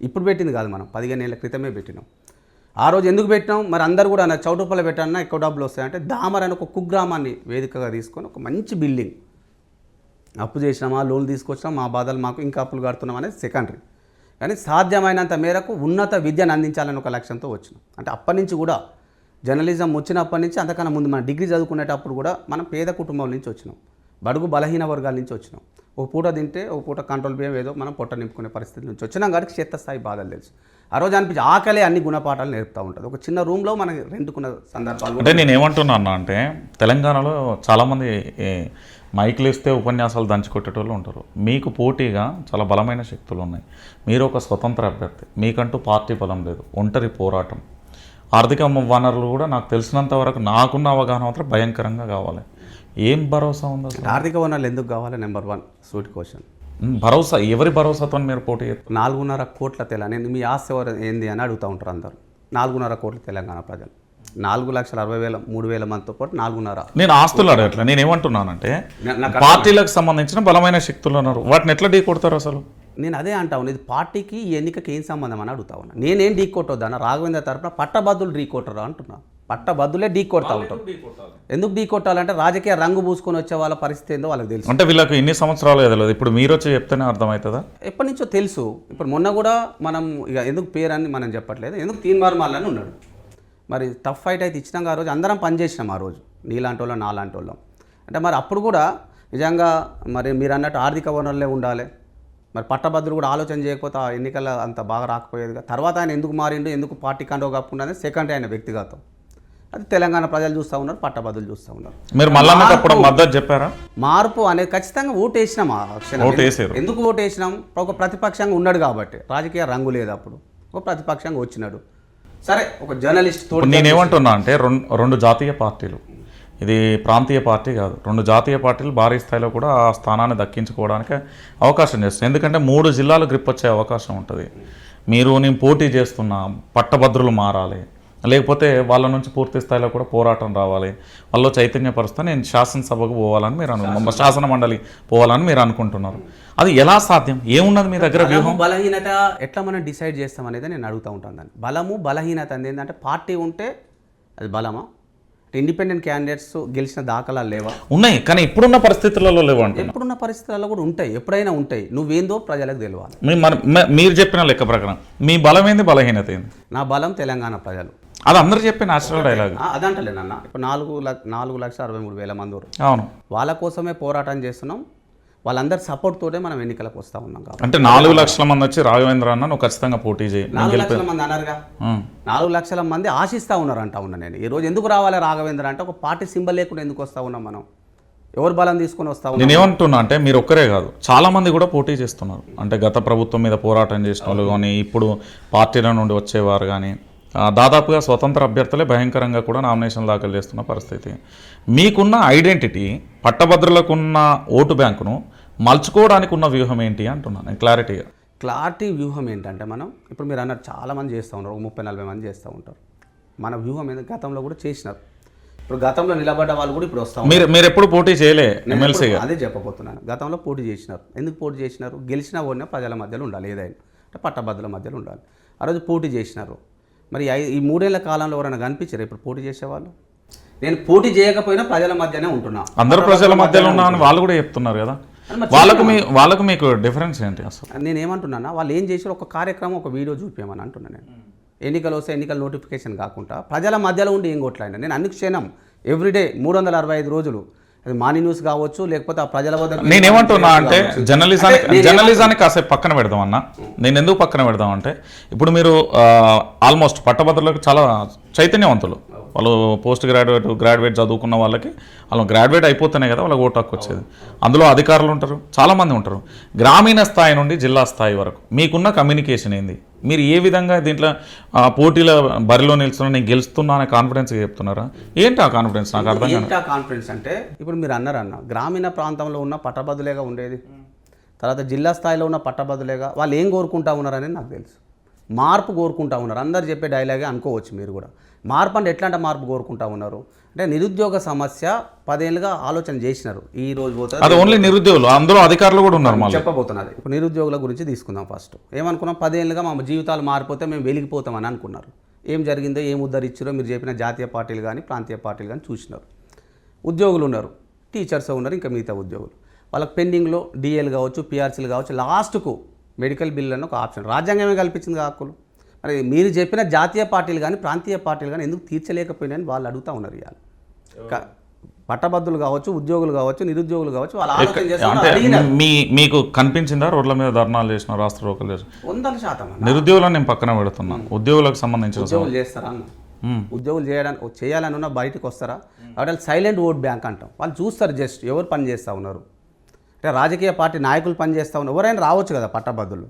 ఇప్పుడు పెట్టింది కాదు మనం. పదిహేను ఏళ్ళ క్రితమే పెట్టినాం. ఆ రోజు ఎందుకు పెట్టినాం మరి అందరు కూడా నా చౌటుపల్లి పెట్టాలన్నా ఎక్కువ డబ్బులు వస్తాయంటే దామర్ అని ఒక కుగ్రామాన్ని వేదికగా తీసుకొని ఒక మంచి బిల్డింగ్. అప్పు చేసినామా? లోన్ తీసుకొచ్చినాం మా బాధలు మాకు ఇంకా అప్పులు కడుతున్నాం అనేది సెకండరీ. కానీ సాధ్యమైనంత మేరకు ఉన్నత విద్యను అందించాలని ఒక లక్ష్యంతో వచ్చినాం. అంటే అప్పటి నుంచి కూడా జర్నలిజం వచ్చినప్పటి నుంచి అంతకన్నా ముందు మన డిగ్రీ చదువుకునేటప్పుడు కూడా మనం పేద కుటుంబం నుంచి వచ్చినాం. బడుగు బలహీన వర్గాల నుంచి వచ్చినాం. ఒక పూట తింటే ఒక పూట కంట్రోల్ బియ్యం ఏదో మనం పొట్ట నింపుకునే పరిస్థితి నుంచి వచ్చినాం. కాబట్టి క్షేత్రస్థాయి బాధలు తెలుసు. ఆ రోజు అనిపించి ఆకలే అన్ని గుణపాఠాలు నేర్పుతూ ఉంటుంది. ఒక చిన్న రూమ్లో మనం రెండుకున్న సందర్భాలు అంటే నేను ఏమంటున్నా అన్న అంటే తెలంగాణలో చాలామంది మైకులు ఇస్తే ఉపన్యాసాలు దంచుకొట్టేటోళ్ళు ఉంటారు. మీకు పోటీగా చాలా బలమైన శక్తులు ఉన్నాయి. మీరు ఒక స్వతంత్ర అభ్యర్థి. మీకంటూ పార్టీ బలం లేదు. ఒంటరి పోరాటం. ఆర్థిక వనరులు కూడా నాకు తెలిసినంత వరకు నాకున్న అవగాహన మాత్రం భయంకరంగా కావాలి. ఏం భరోసా ఉంది ఆర్థిక వనరులు ఎందుకు కావాలి? నెంబర్ వన్ సూట్ క్వశ్చన్ భరోసా ఎవరి భరోసాతో మీరు పోటీ నాలుగున్నర కోట్ల తెలంగాణ నేను మీ ఆస్తి ఎవరు ఏంది అని అడుగుతూ ఉంటారు అందరు. నాలుగున్నర కోట్ల తెలంగాణ ప్రజలు. నాలుగు లక్షల అరవై వేల మూడు వేల మందితో పాటు నాలుగున్నర. నేను ఆస్తులు అడగట్లే నేను ఏమంటున్నానంటే పార్టీలకు సంబంధించిన బలమైన శక్తులు ఉన్నారు. వాటిని ఎట్లా ఢీ కొడతారు అసలు? నేను అదే అంటా ఉన్నా ఇది పార్టీకి ఎన్నికకి ఏం సంబంధం అని అడుగుతా ఉన్నా. నేనేం ఢీ కొట్టొద్దాన రాఘవేంద్ర తరపున పట్టబద్దులు ఢీ కొట్టరా అంటున్నా. పట్టబద్దులే ఢీ కొడతా ఉంటారు ఎందుకు ఢీ కొట్టాలంటే రాజకీయ రంగు పూసుకొని వచ్చే వాళ్ళ పరిస్థితి ఏందో వాళ్ళకి తెలుసు. అంటే వీళ్ళకి ఇన్ని సంవత్సరాలు తెలియదు ఇప్పుడు మీరు వచ్చి చెప్తేనే అర్థమవుతుందా? ఎప్పటి నుంచో తెలుసు. ఇప్పుడు మొన్న కూడా మనం ఇక ఎందుకు పేరు అని మనం చెప్పట్లేదు. ఎందుకు తీన్మార్ మాలని ఉన్నాడు. మరి టఫ్ ఫైట్ అయితే ఇచ్చినాక ఆ రోజు. అందరం పనిచేసినాం ఆ రోజు. నీలాంటి వాళ్ళం నాలాంటి వాళ్ళం. అంటే మరి అప్పుడు కూడా నిజంగా మరి మీరు అన్నట్టు ఆర్థిక వనరులే ఉండాలి. మరి పట్టభద్రులు కూడా ఆలోచన చేయకపోతే ఆ ఎన్నికల అంత బాగా రాకపోయేదిగా తర్వాత ఆయన ఎందుకు మారిండు ఎందుకు పార్టీ కండో కప్పుకుంటే సెకండ్ ఆయన వ్యక్తిగతం. అది తెలంగాణ ప్రజలు చూస్తూ ఉన్నారు పట్టభద్రులు చూస్తూ ఉన్నారు. మీరు అప్పుడు మద్దతు చెప్పారా? మార్పు అనేది ఖచ్చితంగా ఓటు వేసినాం ఆ క్షణం. ఎందుకు ఓటు వేసినాం ఒక ప్రతిపక్షంగా ఉన్నాడు కాబట్టి. రాజకీయ రంగు లేదు అప్పుడు. ఒక ప్రతిపక్షంగా వచ్చినాడు. సరే ఒక జర్నలిస్ట్ తోటి నేనేమంటున్నా అంటే రెండు రెండు జాతీయ పార్టీలు. ఇది ప్రాంతీయ పార్టీ కాదు. రెండు జాతీయ పార్టీలు భారీ స్థాయిలో కూడా ఆ స్థానాన్ని దక్కించుకోవడానికి అవకాశం చేస్తుంది ఎందుకంటే మూడు జిల్లాలు గ్రిప్ వచ్చే అవకాశం ఉంటుంది. మీరు నేను పోటీ చేస్తున్నా పట్టభద్రులు మారాలి. లేకపోతే వాళ్ళ నుంచి పూర్తి స్థాయిలో కూడా పోరాటం రావాలి. వాళ్ళు చైతన్యపరుస్తే నేను శాసనసభకు పోవాలని మీరు అను శాసన మండలి పోవాలని మీరు అనుకుంటున్నారు. అది ఎలా సాధ్యం? ఏమున్నది మీ దగ్గర వ్యూహం? బలహీనత ఎట్లా మనం డిసైడ్ చేస్తాం అనేది నేను అడుగుతూ ఉంటాను దాన్ని. బలము బలహీనత అనేది ఏంటంటే పార్టీ ఉంటే అది బలమా? ఇండిపెండెంట్ క్యాండిడేట్స్ గెలిచిన దాఖలాలు లేవా? ఉన్నాయి కానీ ఇప్పుడున్న పరిస్థితులలో లేవు అంటున్నా. ఎప్పుడున్న పరిస్థితుల్లో కూడా ఉంటాయి ఎప్పుడైనా ఉంటాయి. నువ్వేందో ప్రజలకు తెలియాలి మీరు చెప్పిన లెక్క ప్రకారం మీ బలం ఏంది బలహీనత ఏంది? నా బలం తెలంగాణ ప్రజలు. అది అందరూ చెప్పే న్యాచురల్ డైలాగ్ ఆ, అదంటలేనన్న ఇప్పుడు నాలుగు లక్ష నాలుగు లక్షల అరవై మూడు వేల మంది. అవును. వాళ్ళ కోసమే పోరాటం చేస్తున్నాం. వాళ్ళందరి సపోర్ట్ తోటే మనం ఎన్నికలకు వస్తూ ఉన్నాం కాబట్టి. అంటే నాలుగు లక్షల మంది వచ్చి రాఘవేంద్ర అన్న నువ్వు ఖచ్చితంగా పోటీ చేయి. నేను నాలుగు లక్షల మంది అన్నారుగా. నాలుగు లక్షల మంది ఆశిస్తూ ఉన్నారు అంటా ఉన్నా నేను. ఈ రోజు ఎందుకు రావాలి రాఘవేంద్ర అంటే ఒక పార్టీ సింబల్ లేకుండా ఎందుకు వస్తూ ఉన్నాం మనం? ఎవరు బలం తీసుకొని వస్తా ఉన్నాం? నేనేమంటున్నా అంటే మీరు ఒక్కరే కాదు. చాలా మంది కూడా పోటీ చేస్తున్నారు. అంటే గత ప్రభుత్వం మీద పోరాటం చేసిన వాళ్ళు కానీ ఇప్పుడు పార్టీల నుండి వచ్చేవారు కానీ దాదాపుగా స్వతంత్ర అభ్యర్థులే భయంకరంగా కూడా నామినేషన్ దాఖలు చేస్తున్న పరిస్థితి. మీకున్న ఐడెంటిటీ పట్టభద్రులకున్న ఓటు బ్యాంకును మలుచుకోవడానికి ఉన్న వ్యూహం ఏంటి అంటున్నాను నేను క్లారిటీగా క్లారిటీ వ్యూహం ఏంటంటే మనం ఇప్పుడు మీరు అన్నారు చాలా మంది చేస్తూ ఉన్నారు ఒక ముప్పై నలభై మంది చేస్తూ ఉంటారు. మన వ్యూహం ఏంటంటే గతంలో కూడా చేసినారు. ఇప్పుడు గతంలో నిలబడ్డ వాళ్ళు కూడా ఇప్పుడు వస్తూ. మీరు మీరు ఎప్పుడు పోటీ చేయలే ఎమ్మెల్సీగా? అదే చెప్పబోతున్నాను. గతంలో పోటీ చేసినారు. ఎందుకు పోటీ చేసినారు? గెలిచిన ఓడిన ప్రజల మధ్యలో ఉండాలి. ఏదైనా అంటే పట్టభద్రుల మధ్యలో ఉండాలి. ఆ రోజు పోటీ చేసినారు. మరి ఈ మూడేళ్ళ కాలంలో ఎవరైనా కనిపించారు? ఇప్పుడు పోటీ చేసేవాళ్ళు? నేను పోటీ చేయకపోయినా ప్రజల మధ్యనే ఉంటున్నా. అందరు ప్రజల మధ్యలో ఉన్నా అని వాళ్ళు కూడా చెప్తున్నారు కదా. వాళ్ళకు మీ వాళ్ళకు మీకు డిఫరెన్స్ ఏంటి అసలు? నేను ఏమంటున్నానా వాళ్ళు ఏం చేసారు ఒక కార్యక్రమం ఒక వీడియో చూపించమని అంటున్నాను నేను. ఎన్నికలు వస్తే ఎన్నికల నోటిఫికేషన్ కాకుండా ప్రజల మధ్యలో ఉండి ఏం కొట్లాడినా. నేను అన్ని క్షణం ఎవ్రీడే మూడు వందల అరవై ఐదు రోజులు అది మాని న్యూస్ కావచ్చు లేకపోతే ఆ ప్రజల వద్ద నేనేమంటున్నా అంటే. జర్నలిజానికి జర్నలిజాన్ని కాసేపు పక్కన పెడదాం అన్న నేను ఎందుకు పక్కన పెడదాం అంటే ఇప్పుడు మీరు ఆల్మోస్ట్ పట్టభద్రులకు చాలా చైతన్యవంతులు వాళ్ళు పోస్ట్ గ్రాడ్యుయేట్ గ్రాడ్యుయేట్ చదువుకున్న వాళ్ళకి వాళ్ళు గ్రాడ్యుయేట్ అయిపోతేనే కదా వాళ్ళకి ఓటు హక్కు వచ్చేది. అందులో అధికారులు ఉంటారు చాలామంది ఉంటారు. గ్రామీణ స్థాయి నుండి జిల్లా స్థాయి వరకు మీకున్న కమ్యూనికేషన్ ఏంది? మీరు ఏ విధంగా దీంట్లో పోటీల బరిలో నిలుస్తున్నా నేను గెలుస్తున్నా అనే కాన్ఫిడెన్స్ చెప్తున్నారా? ఏంటి ఆ కాన్ఫిడెన్స్? నాకు అర్థం కాదు. ఆ కాన్ఫిడెన్స్ అంటే ఇప్పుడు మీరు అన్నారు అన్న గ్రామీణ ప్రాంతంలో ఉన్న పట్టబదులేగా ఉండేది. తర్వాత జిల్లా స్థాయిలో ఉన్న పట్టబదులేగా వాళ్ళు ఏం కోరుకుంటా ఉన్నారనేది నాకు తెలుసు. మార్పు కోరుకుంటా ఉన్నారు. అందరు చెప్పే డైలాగే అనుకోవచ్చు మీరు కూడా. మార్పు అంటే ఎట్లాంటి మార్పు కోరుకుంటా ఉన్నారు. అంటే నిరుద్యోగ సమస్య పదేళ్ళుగా ఆలోచన చేసినారు. ఈ రోజు పోతే అది ఓన్లీ నిరుద్యోగులు. అందులో అధికారులు కూడా ఉన్నారు మళ్ళీ. చెప్పబోతున్నది ఇప్పుడు నిరుద్యోగుల గురించి తీసుకుందాం ఫస్ట్ ఏమనుకున్నాం? పదేళ్ళుగా మా జీవితాలు మారిపోతే మేము వెలిగిపోతామని అనుకున్నారు. ఏం జరిగిందో ఏం ఉద్ధరించారో మీరు చెప్పిన జాతీయ పార్టీలు కానీ ప్రాంతీయ పార్టీలు కానీ చూసినారు. ఉద్యోగులు ఉన్నారు. టీచర్స్ ఉన్నారు ఇంకా మిగతా ఉద్యోగులు. వాళ్ళకి పెండింగ్లో డిఎల్ కావచ్చు పిఆర్సీలు కావచ్చు లాస్ట్కు మెడికల్ బిల్ అని ఒక ఆప్షన్. రాజ్యాంగమే కల్పించింది హక్కులు. మరి మీరు చెప్పిన జాతీయ పార్టీలు కానీ ప్రాంతీయ పార్టీలు కానీ ఎందుకు తీర్చలేకపోయినాయని వాళ్ళు అడుగుతూ ఉన్నారు ఇవాళ. పట్టభద్రులు కావచ్చు ఉద్యోగులు కావచ్చు నిరుద్యోగులు కావచ్చు వాళ్ళు ఆలోచన చేస్తున్నారు. మీ మీకు కనిపించిందా రోడ్ల మీద ధర్నాలు చేసిన రాష్ట్ర రోకలు చేసిన? వందల శాతం అన్న. నిరుద్యోగులను నేను పక్కన పెడుతున్నాను ఉద్యోగులకు సంబంధించిన ఉద్యోగులు చేస్తారా. ఉద్యోగులు చేయడానికి చేయాలని ఉన్న బయటకు వస్తారా? కాబట్టి సైలెంట్ ఓట్ బ్యాంక్ అంటాం. వాళ్ళు చూస్తారు జస్ట్ ఎవరు పని చేస్తూ ఉన్నారు. అంటే రాజకీయ పార్టీ నాయకులు పని ఉన్న ఎవరైనా రావచ్చు కదా పట్టభద్రులు.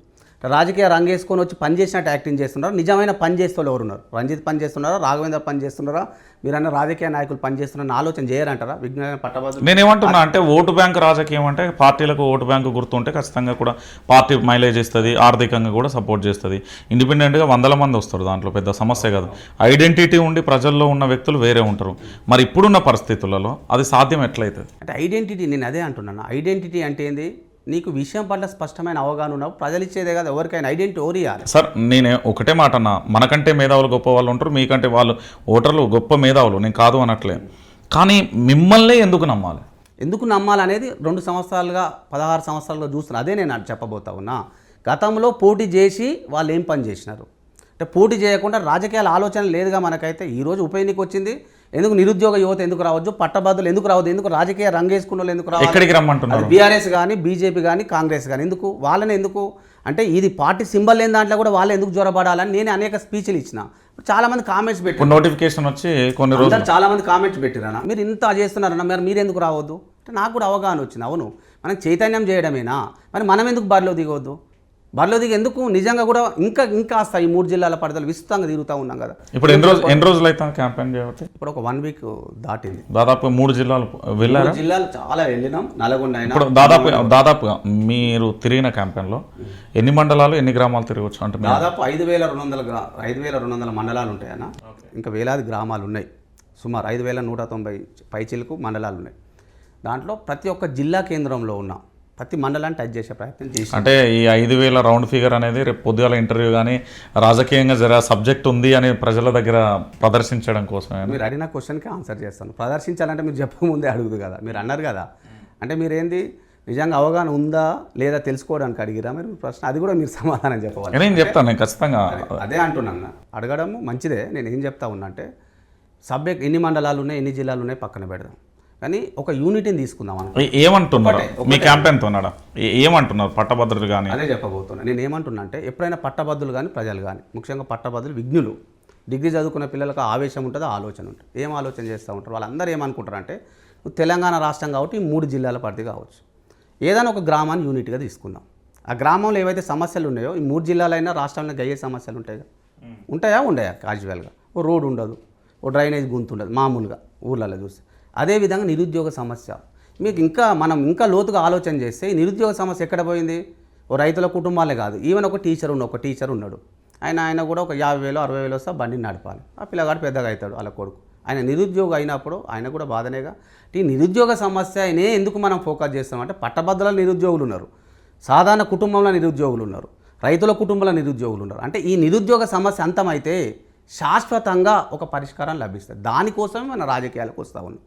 రాజకీయ రంగు వేసుకొని వచ్చి పని చేసినట్టు యాక్టింగ్ చేస్తున్నారు? నిజమైన పని చేస్తూ ఎవరు ఉన్నారు రంజిత్ పని చేస్తున్నారా? రాఘవేంద్ర పని చేస్తున్నారా? మీరన్న రాజకీయ నాయకులు పని చేస్తున్నారని ఆలోచన చేయరంటారా? విజ్ఞాన పట్టభద్రులు నేనేమంటున్నా అంటే ఓటు బ్యాంక్ రాజకీయం అంటే పార్టీలకు ఓటు బ్యాంకు గుర్తుంటే ఖచ్చితంగా కూడా పార్టీ మైలేజ్ ఇస్తుంది ఆర్థికంగా కూడా సపోర్ట్ చేస్తుంది. ఇండిపెండెంట్గా వందల మంది వస్తారు దాంట్లో పెద్ద సమస్య కాదు. ఐడెంటిటీ ఉండి ప్రజల్లో ఉన్న వ్యక్తులు వేరే ఉంటారు. మరి ఇప్పుడున్న పరిస్థితులలో అది సాధ్యం ఎట్లయితుంది? అంటే ఐడెంటిటీ నేను అదే అంటున్నాను. ఐడెంటిటీ అంటే ఏంది? నీకు విషయం పట్ల స్పష్టమైన అవగాహన ఉన్నప్పుడు ప్రజలు ఇచ్చేదే కదా ఎవరికైనా ఐడెంటిటీ ఇవ్వాలి సార్ నేను ఒకటే మాట అన్నా. మనకంటే మేధావులు గొప్ప వాళ్ళు ఉంటారు మీకంటే వాళ్ళు ఓటర్లు గొప్ప మేధావులు. నేను కాదు అనట్లే కానీ మిమ్మల్ని ఎందుకు నమ్మాలి? ఎందుకు నమ్మాలనేది రెండు సంవత్సరాలుగా పదహారు సంవత్సరాలుగా చూస్తున్నా. అదే నేను చెప్పబోతా ఉన్నా. గతంలో పోటీ చేసి వాళ్ళు ఏం పని చేసినారు? అంటే పోటీ చేయకుండా రాజకీయాల ఆలోచన లేదుగా మనకైతే. ఈరోజు ఉప ఎన్నిక వచ్చింది. ఎందుకు నిరుద్యోగ యువత ఎందుకు రావచ్చు పట్టభద్రులు ఎందుకు రావద్దు? ఎందుకు రాజకీయ రంగేసుకున్న వాళ్ళు ఎందుకు రావాలి? ఎక్కడికి రమ్మంటున్నారు? బీఆర్ఎస్ కానీ బీజేపీ కానీ కాంగ్రెస్ కానీ ఎందుకు? వాళ్ళని ఎందుకు? అంటే ఇది పార్టీ సింబల్ లేని దాంట్లో కూడా వాళ్ళు ఎందుకు జ్వరపడాలని నేను అనేక స్పీచ్లు ఇచ్చిన. చాలా మంది కామెంట్స్ పెట్టారు ఇప్పుడు నోటిఫికేషన్ వచ్చి కొన్ని రోజులు. చాలా మంది కామెంట్స్ పెట్టిరన్న మీరు ఇంత చేస్తున్నారన్న మరి మీరు ఎందుకు రావద్దు? అంటే నాకు కూడా అవగాహన వచ్చింది. అవును. మనం చైతన్యం చేయడమేనా? మరి మనం ఎందుకు బరిలో దిగవద్దు బరిలో దిగి ఎందుకు? నిజంగా కూడా ఇంకా ఇంకా ఈ మూడు జిల్లాల పరిధిలో విస్తృతంగా తిరుగుతూ ఉన్నాం కదా. ఇప్పుడు ఎన్ని రోజు ఎన్ని రోజులు అయితే క్యాంపెయిన్ చేయబట్టి? ఇప్పుడు ఒక వన్ వీక్ దాటింది. దాదాపు మూడు జిల్లాలు వెళ్ళారా? జిల్లాలు చాలా వెళ్ళినాం. నల్గొండ అయినా ఇప్పుడు దాదాపు దాదాపుగా మీరు తిరిగిన క్యాంపెయిన్లో ఎన్ని మండలాలు ఎన్ని గ్రామాలు తిరగచ్చు అంటే దాదాపు ఐదు వేల రెండు వందల ఐదు వేల రెండు వందల మండలాలు ఉంటాయన్న ఇంకా వేలాది గ్రామాలు ఉన్నాయి. సుమారు ఐదు వేల నూట తొంభై పైచిలకు మండలాలు ఉన్నాయి. దాంట్లో ప్రతి ఒక్క జిల్లా కేంద్రంలో ఉన్న ప్రతి మండలాన్ని టచ్ చేసే ప్రయత్నం చేసి అంటే ఈ ఐదు వేల రౌండ్ ఫిగర్ అనేది రేపు పొద్దుగాల ఇంటర్వ్యూ కానీ రాజకీయంగా జర సబ్జెక్ట్ ఉంది అని ప్రజల దగ్గర ప్రదర్శించడం కోసమే మీరు అడిగిన క్వశ్చన్కి ఆన్సర్ చేస్తాను. ప్రదర్శించాలంటే మీరు చెప్పక ముందే అడుగుదు కదా. మీరు అన్నారు కదా. అంటే మీరేంది? నిజంగా అవగాహన ఉందా లేదా తెలుసుకోవడానికి అడిగిరా? మీరు ప్రశ్న అది కూడా మీరు సమాధానం చెప్పవాలి. నేను చెప్తాను నేను ఖచ్చితంగా అదే అంటున్నాను అడగడము మంచిదే. నేను ఏం చెప్తా ఉన్నా అంటే సబ్జెక్ట్ ఎన్ని మండలాలు ఉన్నాయి ఎన్ని జిల్లాలు ఉన్నాయి పక్కన పెడదాం. కానీ ఒక యూనిటీని తీసుకుందాం అనుకో ఏమంటున్నారు? మీ క్యాంపెయిన్ తోనాడా ఏ- ఏమంటున్నారు? పట్టభద్రులు కానీ అదే చెప్పబోతున్నా. నేను ఏమంటున్నా అంటే ఎప్పుడైనా పట్టభద్రులు కానీ ప్రజలు కానీ ముఖ్యంగా పట్టభద్రులు విఘ్నులు డిగ్రీ చదువుకున్న పిల్లలకు ఆవేశం ఉంటుంది ఆలోచన ఉంటుంది. ఏం ఆలోచన చేస్తూ ఉంటారు? వాళ్ళందరూ ఏమనుకుంటారు అంటే తెలంగాణ రాష్ట్రం కాబట్టి ఈ మూడు జిల్లాల పరిధి కావచ్చు. ఏదైనా ఒక గ్రామాన్ని యూనిట్గా తీసుకుందాం. ఆ గ్రామంలో ఏవైతే సమస్యలు ఉన్నాయో ఈ మూడు జిల్లాలైనా రాష్ట్రంలో గయ్యే సమస్యలు ఉంటాయి ఉంటాయా? ఉండయా? క్యాజువల్గా ఓ రోడ్ ఉండదు. ఓ డ్రైనేజ్ గుంత ఉండదు. మామూలుగా ఊర్లలో చూస్తే. అదేవిధంగా నిరుద్యోగ సమస్య. మీకు ఇంకా మనం ఇంకా లోతుగా ఆలోచన చేస్తే ఈ నిరుద్యోగ సమస్య ఎక్కడ పోయింది? ఓ రైతుల కుటుంబాలే కాదు. ఈవెన్ ఒక టీచర్ ఉన్న ఒక టీచర్ ఉన్నాడు. ఆయన ఆయన కూడా ఒక యాభై వేలు అరవై వేలు వస్తే బండిని నడపాలి. ఆ పిల్లగాడు పెద్దగా అవుతాడు వాళ్ళ కొడుకు. ఆయన నిరుద్యోగం అయినప్పుడు ఆయన కూడా బాధనేగా ఈ నిరుద్యోగ సమస్య అయినే ఎందుకు మనం ఫోకస్ చేస్తామంటే పట్టభద్రుల నిరుద్యోగులు ఉన్నారు. సాధారణ కుటుంబంలో నిరుద్యోగులు ఉన్నారు. రైతుల కుటుంబంలో నిరుద్యోగులు ఉన్నారు. అంటే ఈ నిరుద్యోగ సమస్య అంతమైతే శాశ్వతంగా ఒక పరిష్కారం లభిస్తుంది. దానికోసమే మన రాజకీయాలకు వస్తూ ఉన్నాం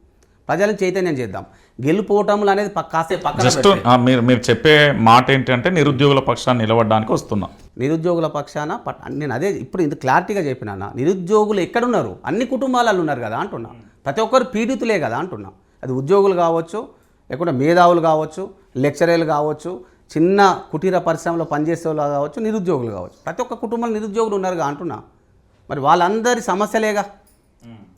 ప్రజలను చైతన్యం చేద్దాం. గెలుపోవటములు అనేది పక్కన జస్ట్ మీరు మీరు చెప్పే మాట ఏంటంటే నిరుద్యోగుల పక్షాన్ని నిలబడడానికి వస్తున్నా. నిరుద్యోగుల పక్షాన నేను అదే ఇప్పుడు ఇంత క్లారిటీగా చెప్పినా నిరుద్యోగులు ఎక్కడున్నారు? అన్ని కుటుంబాలలో ఉన్నారు కదా అంటున్నా. ప్రతి ఒక్కరు పీడితులే కదా అంటున్నా. అది ఉద్యోగులు కావచ్చు లేకుంటే మేధావులు కావచ్చు లెక్చరర్లు కావచ్చు చిన్న కుటీర పరిశ్రమలో పనిచేసే వాళ్ళు కావచ్చు నిరుద్యోగులు కావచ్చు. ప్రతి ఒక్క కుటుంబంలో నిరుద్యోగులు ఉన్నారుగా అంటున్నా. మరి వాళ్ళందరి సమస్యలేగా?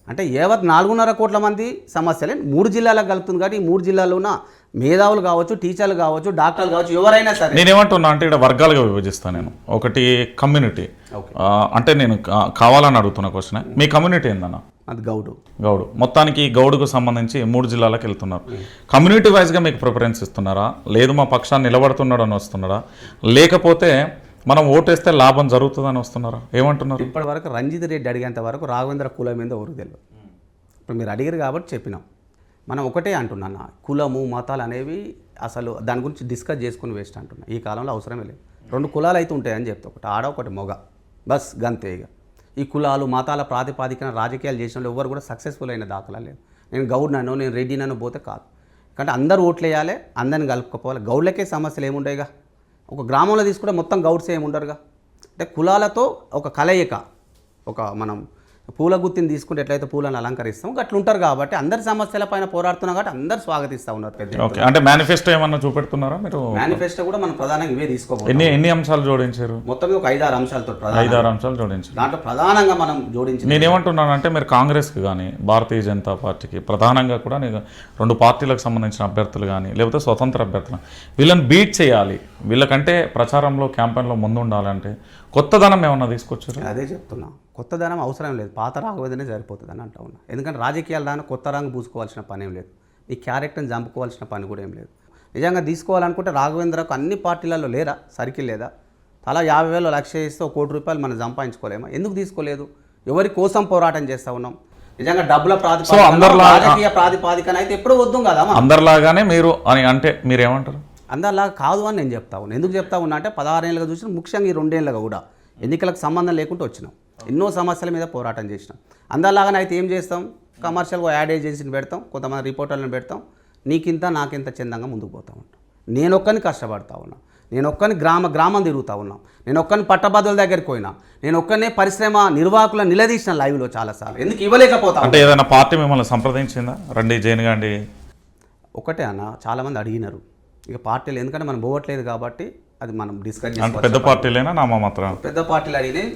అంటే యావత్ నాలుగున్నర కోట్ల మంది సమస్యలే మూడు జిల్లాలకు కలుపుతుంది కాబట్టి ఈ మూడు జిల్లాలో ఉన్న మేధావులు కావచ్చు టీచర్లు కావచ్చు డాక్టర్లు కావచ్చు ఎవరైనా సరే. నేనేమంటున్నా అంటే ఇక్కడ వర్గాలుగా విభజిస్తాను నేను. ఒకటి కమ్యూనిటీ. అంటే నేను కావాలని అడుగుతున్న క్వశ్చన్. మీ కమ్యూనిటీ ఏందన్న? అది గౌడు. గౌడు. మొత్తానికి గౌడుకు సంబంధించి మూడు జిల్లాలకు వెళ్తున్నారు. కమ్యూనిటీ వైజ్గా మీకు ప్రిఫరెన్స్ ఇస్తున్నారా? లేదు మా పక్షాన్ని నిలబడుతున్నాడు అని వస్తున్నారా లేకపోతే మనం ఓటేస్తే లాభం జరుగుతుందని వస్తున్నారా? ఏమంటున్నారు? ఇప్పటి వరకు రంజిత్ రెడ్డి అడిగేంత వరకు రాఘవేంద్ర కులం మీద ఎవరికి తెలియదు. ఇప్పుడు మీరు అడిగారు కాబట్టి చెప్పినాం. మనం ఒకటే అంటున్నా కులము మతాలు అనేవి అసలు దాని గురించి డిస్కస్ చేసుకుని వేస్ట్ అంటున్నా. ఈ కాలంలో అవసరమే లేదు. రెండు కులాలు అయితే ఉంటాయని చెప్తా ఒకటి ఆడ ఒకటి మొగ. బస్ గంతే ఇక. ఈ కులాలు మతాల ప్రాతిపాదికన రాజకీయాలు చేసిన వాళ్ళు ఎవరు కూడా సక్సెస్ఫుల్ అయిన దాఖలా లేదు. నేను నన్ను నేను రెడ్డినను పోతే కాదు. ఎందుకంటే అందరూ ఓట్లు వేయాలి అందరిని కలుపుకోవాలి గౌడ్లకే సమస్యలు ఏముంటాయిగా ఒక గ్రామంలో తీసుకుంటే మొత్తం గౌడ్స్ ఏమి ఉండరుగా అంటే కులాలతో ఒక కలయిక ఒక మనం పూల గుత్తిని తీసుకుంటే ఎట్లయితే పూలను అలంకరిస్తాం అట్లా ఉంటారు కాబట్టి అందరి సమస్యల పైన పోరాడుతున్నాం కాబట్టి అందరు స్వాగతిస్తూ ఉన్నారు పెద్ద అంటే మేనిఫెస్టో ఏమన్నా చూపెడుతున్నారా మీరు? మేనిఫెస్టో కూడా మనం ప్రధానంగా ఇవే తీసుకోబోతాం ఎన్ని ఎన్ని అంశాలు జోడించారు? మొత్తం ఒక ఐదారు అంశాలతో ఐదారు అంశాలు జోడించారు. దాంట్లో ప్రధానంగా మనం జోడించిన నేనేమంటున్నానంటే మీరు కాంగ్రెస్కి కానీ భారతీయ జనతా పార్టీకి ప్రధానంగా కూడా నేను రెండు పార్టీలకు సంబంధించిన అభ్యర్థులు కానీ లేకపోతే స్వతంత్ర అభ్యర్థులు వీళ్ళని బీట్ చేయాలి. వీళ్ళకంటే ప్రచారంలో క్యాంపెయిన్లో ముందు ఉండాలంటే కొత్తదనం ఏమన్నా తీసుకొచ్చారు? అదే చెప్తున్నా. కొత్త ధనం అవసరం లేదు. పాత రాఘవేదనే సరిపోతుంది అని అంటా ఉన్నా. ఎందుకంటే రాజకీయాల దాన్ని కొత్త రంగు పూసుకోవాల్సిన పని ఏం లేదు. ఈ క్యారెక్టర్ని చంపుకోవాల్సిన పని కూడా ఏం లేదు. నిజంగా తీసుకోవాలనుకుంటే రాఘవేంద్రకు అన్ని పార్టీలలో లేరా? సర్కిల్ లేదా? తలా యాభై వేలు లక్ష ఇస్తే ఒక కోటి రూపాయలు మనం సంపాదించుకోలేమా? ఎందుకు తీసుకోలేదు? ఎవరి కోసం పోరాటం చేస్తూ ఉన్నాం? నిజంగా డబ్బుల ప్రాతిపదికన అందరిలా- రాజకీయ ప్రాతిపాదికన అయితే ఎప్పుడు వద్దు కదా. అందరిలాగానే మీరు అని అంటే మీరేమంటారు? అందరిలాగా కాదు అని నేను చెప్తా ఉన్నాను ఎందుకు చెప్తా ఉన్నా అంటే పదహారేళ్ళగా చూసిన ముఖ్యంగా ఈ రెండేళ్ళగా కూడా ఎన్నికలకు సంబంధం లేకుండా వచ్చినాం. ఎన్నో సమస్యల మీద పోరాటం చేసినాం. అందరిలాగానే అయితే ఏం చేస్తాం? కమర్షియల్గా యాడ్ ఏజెన్సీని పెడతాం కొంతమంది రిపోర్టర్లను పెడతాం. నీకింత నాకింత చందంగా ముందుకు పోతా ఉంటాం నేను ఒక్కని కష్టపడతా ఉన్నా. నేను ఒక్కని గ్రామ గ్రామం తిరుగుతా ఉన్నాం. నేను ఒక్కని పట్టభద్రుల దగ్గరికి పోయినా. నేను ఒక్కనే పరిశ్రమ నిర్వాహకులను నిలదీసిన లైవ్లో చాలాసార్లు ఎందుకు ఇవ్వలేకపోతా అంటే ఏదైనా పార్టీ మిమ్మల్ని సంప్రదించిందా? రండి జైన్ గాండి. ఒకటే అన్న చాలామంది అడిగినారు. ఇక పార్టీలు ఎందుకంటే మనం పోవట్లేదు కాబట్టి అది మనం డిస్కస్ అంటే చేసుకోవచ్చు పెద్ద పార్టీలైనా? నామ మాత్రం పెద్ద పార్టీలు అడిగినాయి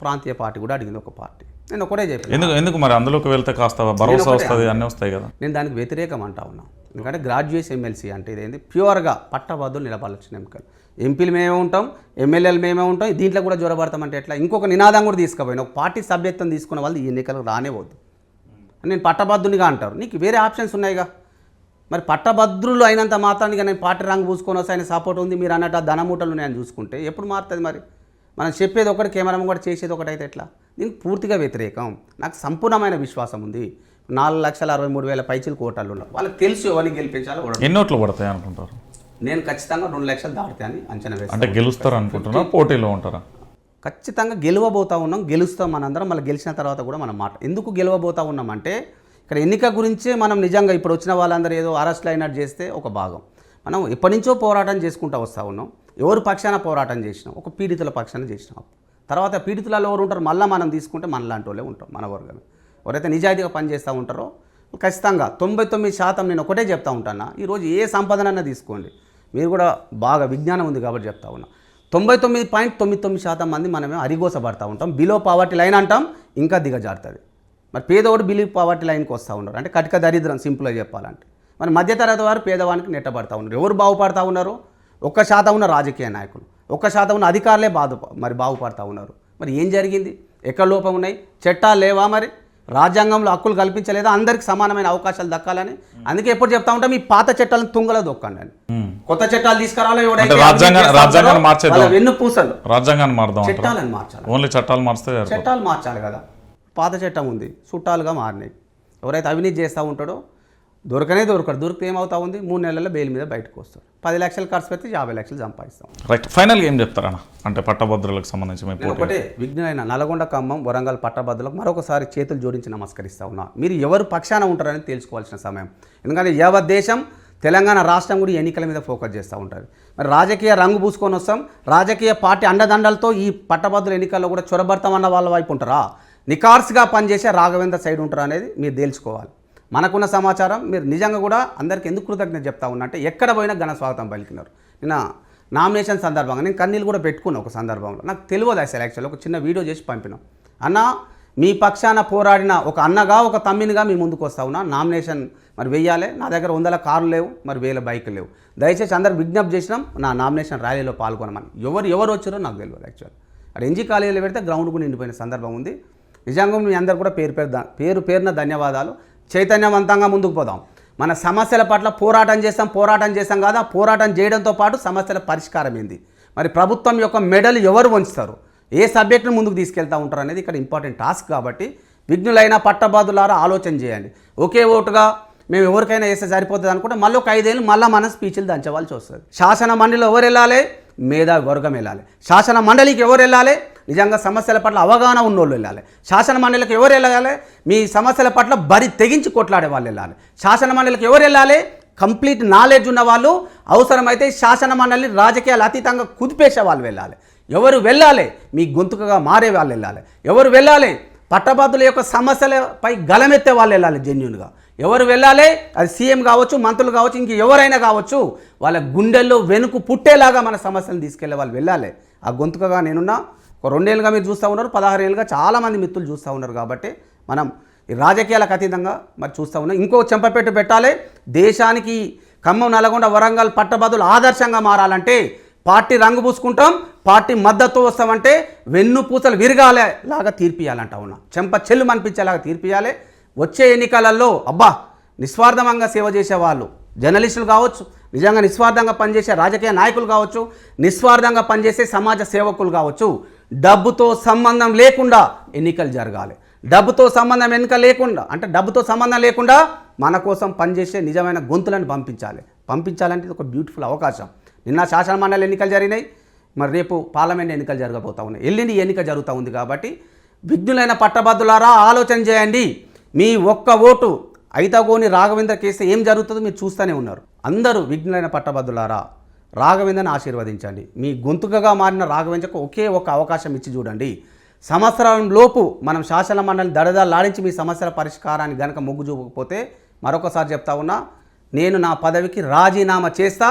ప్రాంతీయ పార్టీ కూడా అడిగింది ఒక పార్టీ. నేను ఒకటే చెప్పాను. ఎందుకు ఎందుకు మరి అందులోకి వెళ్తే కాస్త భరోసా వస్తుంది అన్నీ. వస్తాయి కదా? నేను దానికి వ్యతిరేకం అంటా ఉన్నా. ఎందుకంటే గ్రాడ్యుయేట్స్ ఎమ్మెల్సీ అంటే ఇదేంటి ప్యూర్గా పట్టభద్రులు నిలబడాల్సిన ఎన్నికలు. ఎంపీలు మేమే ఉంటాం ఎమ్మెల్యేలు మేమే ఉంటాం దీంట్లో కూడా జ్వరపడతాం అంటే ఎట్లా? ఇంకొక నినాదం కూడా తీసుకుపోయిన. ఒక పార్టీ సభ్యత్వం తీసుకున్న వాళ్ళు ఈ ఎన్నికలకు రానేవద్దు నేను పట్టభద్రునిగా అంటారు. నీకు వేరే ఆప్షన్స్ ఉన్నాయిగా. మరి పట్టభద్రులు అయినంత మాత్రానికి నేను పార్టీ రంగు పూసుకొని వస్తే ఆయన సపోర్ట్ ఉంది. మీరు అన్నట్టు ఆ ధనమూటలు నేను చూసుకుంటే ఎప్పుడు మారుతుంది మరి? మనం చెప్పేది ఒకటి కెమెరా కూడా చేసేది ఒకటి అయితే ఎట్లా? దీనికి పూర్తిగా వ్యతిరేకం. నాకు సంపూర్ణమైన విశ్వాసం ఉంది. నాలుగు లక్షల అరవై మూడు వేల పైచీలు కోటాలు ఉన్నారు వాళ్ళకి తెలుసు ఎవరిని గెలిపించాలో కూడా ఎన్ని ఓట్లు పడతాయి అనుకుంటారు? నేను ఖచ్చితంగా రెండు లక్షలు దాటుతాయని అంచనా వేస్తాను అంటే గెలుస్తారు అనుకుంటున్నా పోటీలో ఉంటారా? ఖచ్చితంగా గెలవబోతా ఉన్నాం గెలుస్తాం మనందరం. మళ్ళీ గెలిచిన తర్వాత కూడా మనం మాట ఎందుకు గెలవబోతా ఉన్నాం అంటే ఇక్కడ ఎన్నిక గురించే మనం నిజంగా ఇప్పుడు వచ్చిన వాళ్ళందరూ ఏదో అరెస్ట్లు అయినట్టు చేస్తే ఒక భాగం. మనం ఎప్పటి నుంచో పోరాటం చేసుకుంటూ వస్తూ ఉన్నాం. ఎవరు పక్షాన పోరాటం చేసినాం? ఒక పీడితుల పక్షాన చేసినాం. తర్వాత పీడితులలో ఎవరు ఉంటారు మళ్ళీ మనం తీసుకుంటే మనలాంటి వాళ్ళే ఉంటాం మన వర్గం ఎవరైతే నిజాయితీగా పనిచేస్తూ ఉంటారో ఖచ్చితంగా తొంభై తొమ్మిది శాతం నేను ఒకటే చెప్తా ఉంటాను ఈరోజు ఏ సంపదనన్నా తీసుకోండి. మీరు కూడా బాగా విజ్ఞానం ఉంది కాబట్టి చెప్తా ఉన్నా. తొంభై తొమ్మిది పాయింట్ తొమ్మిది తొమ్మిది శాతం మంది మనమే అరిగోసపడతా ఉంటాం. బిలో పావర్టీ లైన్ అంటాం ఇంకా దిగజారుతుంది. మరి పేదవాడు బిలో పావర్టీ లైన్కి వస్తూ ఉన్నారు. అంటే కటిక దరిద్రం సింపుల్గా చెప్పాలంటే. మరి మధ్యతరగతి వారు పేదవానికి నెట్టబడతా ఉన్నారు. ఎవరు బాగుపడతా ఉన్నారు? ఒక్క శాతం ఉన్న రాజకీయ నాయకులు. ఒక్క శాతం ఉన్న అధికారులే బాధ మరి బాగుపడతా ఉన్నారు. మరి ఏం జరిగింది? ఎక్కడ లోపం ఉన్నాయి? చట్టాలు లేవా మరి? రాజ్యాంగంలో హక్కులు కల్పించలేదా? అందరికి సమానమైన అవకాశాలు దక్కాలని? అందుకే ఎప్పుడు చెప్తా ఉంటాం ఈ పాత చట్టాలను తుంగలో దొక్కండి అని. కొత్త చట్టాలు తీసుకురావాలో వెన్ను పూసలు రాజ్యాంగాన్ని చట్టాలను మార్చాలి? ఓన్లీ చట్టాలు సరిపోతుంది. చట్టాలు మార్చాలి కదా. పాత చట్టం ఉంది. చుట్టాలుగా మారినాయి. ఎవరైతే అవినీతి చేస్తూ ఉంటాడో దొరకనే దొరకడు. దొరికితే ఏమవుతా ఉంది? మూడు నెలల్లో బెయిల్ మీద బయటకు వస్తారు పది లక్షలు ఖర్చు పెడితే యాభై లక్షలు సంపాదిస్తాం. రైట్. ఫైనల్గా ఏం చెప్తారన్న? అంటే పట్టభద్రులకు సంబంధించి ఒకటే విఘ్నులైన నల్గొండ ఖమ్మం వరంగల్ పట్టభద్రులకు మరొకసారి చేతులు జోడించి నమస్కరిస్తా ఉన్నా. మీరు ఎవరు పక్షాన ఉంటారని తెలుసుకోవాల్సిన సమయం. ఎందుకంటే యావత్ దేశం తెలంగాణ రాష్ట్రం కూడా ఎన్నికల మీద ఫోకస్ చేస్తూ ఉంటుంది. మరి రాజకీయ రంగు పూసుకొని వస్తాం. రాజకీయ పార్టీ అండదండలతో ఈ పట్టభద్రుల ఎన్నికల్లో కూడా చొరబడతామన్న వాళ్ళ వైపు ఉంటారా? నికార్స్గా పనిచేసే రాఘవేంద్ర సైడ్ ఉంటారు అనేది మీరు తేల్చుకోవాలి. మనకున్న సమాచారం మీరు నిజంగా కూడా అందరికీ ఎందుకు కృతజ్ఞత చెప్తా ఉన్నా అంటే ఎక్కడ పోయినా ఘన స్వాగతం పలికినారు. నిన్న నామినేషన్ సందర్భంగా నేను కన్నీళ్ళు కూడా పెట్టుకున్నా ఒక సందర్భంలో. నాకు తెలియదు అసలు యాక్చువల్ ఒక చిన్న వీడియో చేసి పంపినాం. అన్న మీ పక్షాన పోరాడిన ఒక అన్నగా ఒక తమ్మినిగా మీ ముందుకు వస్తా ఉన్నా నామినేషన్ మరి వెయ్యాలి నా దగ్గర వందల కార్లు లేవు మరి వేల బైకులు లేవు. దయచేసి అందరు విజ్ఞప్తి చేసినాం నా నామినేషన్ ర్యాలీలో పాల్గొనమని. ఎవరు ఎవరు వచ్చారో నాకు తెలియదు యాక్చువల్ అక్కడ ఎన్జీ కాలేజీలో పెడితే గ్రౌండ్ కూడా నిండిపోయిన సందర్భం ఉంది. నిజంగా మీ అందరు కూడా పేరు పేరు పేరు పేరున ధన్యవాదాలు. చైతన్యవంతంగా ముందుకు పోదాం. మన సమస్యల పట్ల పోరాటం చేస్తాం పోరాటం చేస్తాం కాదా పోరాటం చేయడంతో పాటు సమస్యల పరిష్కారం ఏంది? మరి ప్రభుత్వం యొక్క మెడల్ ఎవరు వంచుతారు? ఏ సబ్జెక్టును ముందుకు తీసుకెళ్తా ఉంటారు అనేది ఇక్కడ ఇంపార్టెంట్ టాస్క్ కాబట్టి విఘ్నులైన పట్టబాదులారా ఆలోచన చేయండి. ఒకే ఓటుగా మేము ఎవరికైనా వేస్తే సరిపోతుంది అనుకుంటే మళ్ళీ ఒక ఐదేళ్ళు మళ్ళీ మన స్పీచ్లు దంచవలసి వస్తుంది. శాసన మండలి ఎవరు వెళ్ళాలి? మేధావి వర్గం వెళ్ళాలి. శాసన మండలికి ఎవరు వెళ్ళాలి? నిజంగా సమస్యల పట్ల అవగాహన ఉన్నోళ్ళు వెళ్ళాలి. శాసన మండలికి ఎవరు వెళ్ళాలి? మీ సమస్యల పట్ల బరి తెగించి కొట్లాడే వాళ్ళు వెళ్ళాలి. శాసన మండలికి ఎవరు వెళ్ళాలి? కంప్లీట్ నాలెడ్జ్ ఉన్న వాళ్ళు అవసరమైతే శాసన మండలిని రాజకీయాలు అతీతంగా కుదిపేసే వాళ్ళు వెళ్ళాలి. ఎవరు వెళ్ళాలి? మీ గొంతుకగా మారే వాళ్ళు వెళ్ళాలి. ఎవరు వెళ్ళాలి? పట్టభద్రుల యొక్క సమస్యలపై గలమెత్తే వాళ్ళు వెళ్ళాలి జెన్యున్గా ఎవరు వెళ్ళాలి? అది సీఎం కావచ్చు మంత్రులు కావచ్చు ఇంక ఎవరైనా కావచ్చు వాళ్ళ గుండెల్లో వెనుకు పుట్టేలాగా మన సమస్యలను తీసుకెళ్ళే వాళ్ళు వెళ్ళాలి. ఆ గొంతుకగా నేనున్నా ఒక రెండేళ్ళుగా మీరు చూస్తూ ఉన్నారు పదహారు ఏళ్ళుగా చాలామంది మిత్రులు చూస్తూ ఉన్నారు కాబట్టి మనం ఈ రాజకీయాలకు అతీతంగా మరి చూస్తూ ఉన్నాం. ఇంకో చెంపపెట్టు పెట్టాలి దేశానికి ఖమ్మం నల్గొండ వరంగల్ పట్టభద్రులు ఆదర్శంగా మారాలంటే పార్టీ రంగు పూసుకుంటాం పార్టీ మద్దతు వస్తామంటే వెన్ను పూసలు విరగాలేలాగా తీర్పియాలంట ఉన్నా. చెంప చెల్లు అనిపించేలాగా తీర్పియాలి. వచ్చే ఎన్నికలలో అబ్బా నిస్వార్థంగా సేవ చేసే వాళ్ళు జర్నలిస్టులు కావచ్చు నిజంగా నిస్వార్థంగా పనిచేసే రాజకీయ నాయకులు కావచ్చు నిస్వార్థంగా పనిచేసే సమాజ సేవకులు కావచ్చు డబ్బుతో సంబంధం లేకుండా ఎన్నికలు జరగాలి. డబ్బుతో సంబంధం ఎన్నిక లేకుండా అంటే డబ్బుతో సంబంధం లేకుండా మన కోసం పనిచేసే నిజమైన గొంతులను పంపించాలి. పంపించాలంటే ఇది ఒక బ్యూటిఫుల్ అవకాశం. నిన్న శాసనమండలి ఎన్నికలు జరిగినాయి. మరి రేపు పార్లమెంట్ ఎన్నికలు జరగబోతా ఉన్నాయి. ఎల్లుండి ఎన్నిక జరుగుతూ ఉంది కాబట్టి విఘ్నులైన పట్టభద్రులారా ఆలోచన చేయండి. మీ ఒక్క ఓటు ఐతగోని రాఘవేంద్ర కేస్తే ఏం జరుగుతుందో మీరు చూస్తూనే ఉన్నారు. అందరూ విఘ్నులైన పట్టభద్రులారా రాఘవేంద్రని ఆశీర్వదించండి. మీ గొంతుకగా మారిన రాఘవేంద్రకు ఒకే ఒక అవకాశం ఇచ్చి చూడండి. సంవత్సరంలోపు మనం శాసన మండలి దడదలాడించి మీ సమస్యల పరిష్కారాన్ని గనక మొగ్గు చూపకపోతే మరొకసారి చెప్తా ఉన్నా నేను నా పదవికి రాజీనామా చేస్తా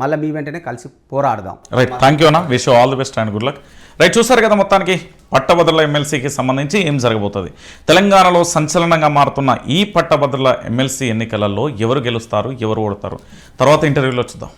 మళ్ళీ మీ వెంటనే కలిసి పోరాడదాం. రైట్ థ్యాంక్ యూ అన్న. Wish all the best and good luck right చూసారు కదా మొత్తానికి? పట్టభద్రుల ఎమ్మెల్సీకి సంబంధించి ఏం జరగబోతుంది? తెలంగాణలో సంచలనంగా మారుతున్న ఈ పట్టభద్రుల ఎమ్మెల్సీ ఎన్నికలలో ఎవరు గెలుస్తారు ఎవరు ఓడతారు? తర్వాత ఇంటర్వ్యూలో చూద్దాం.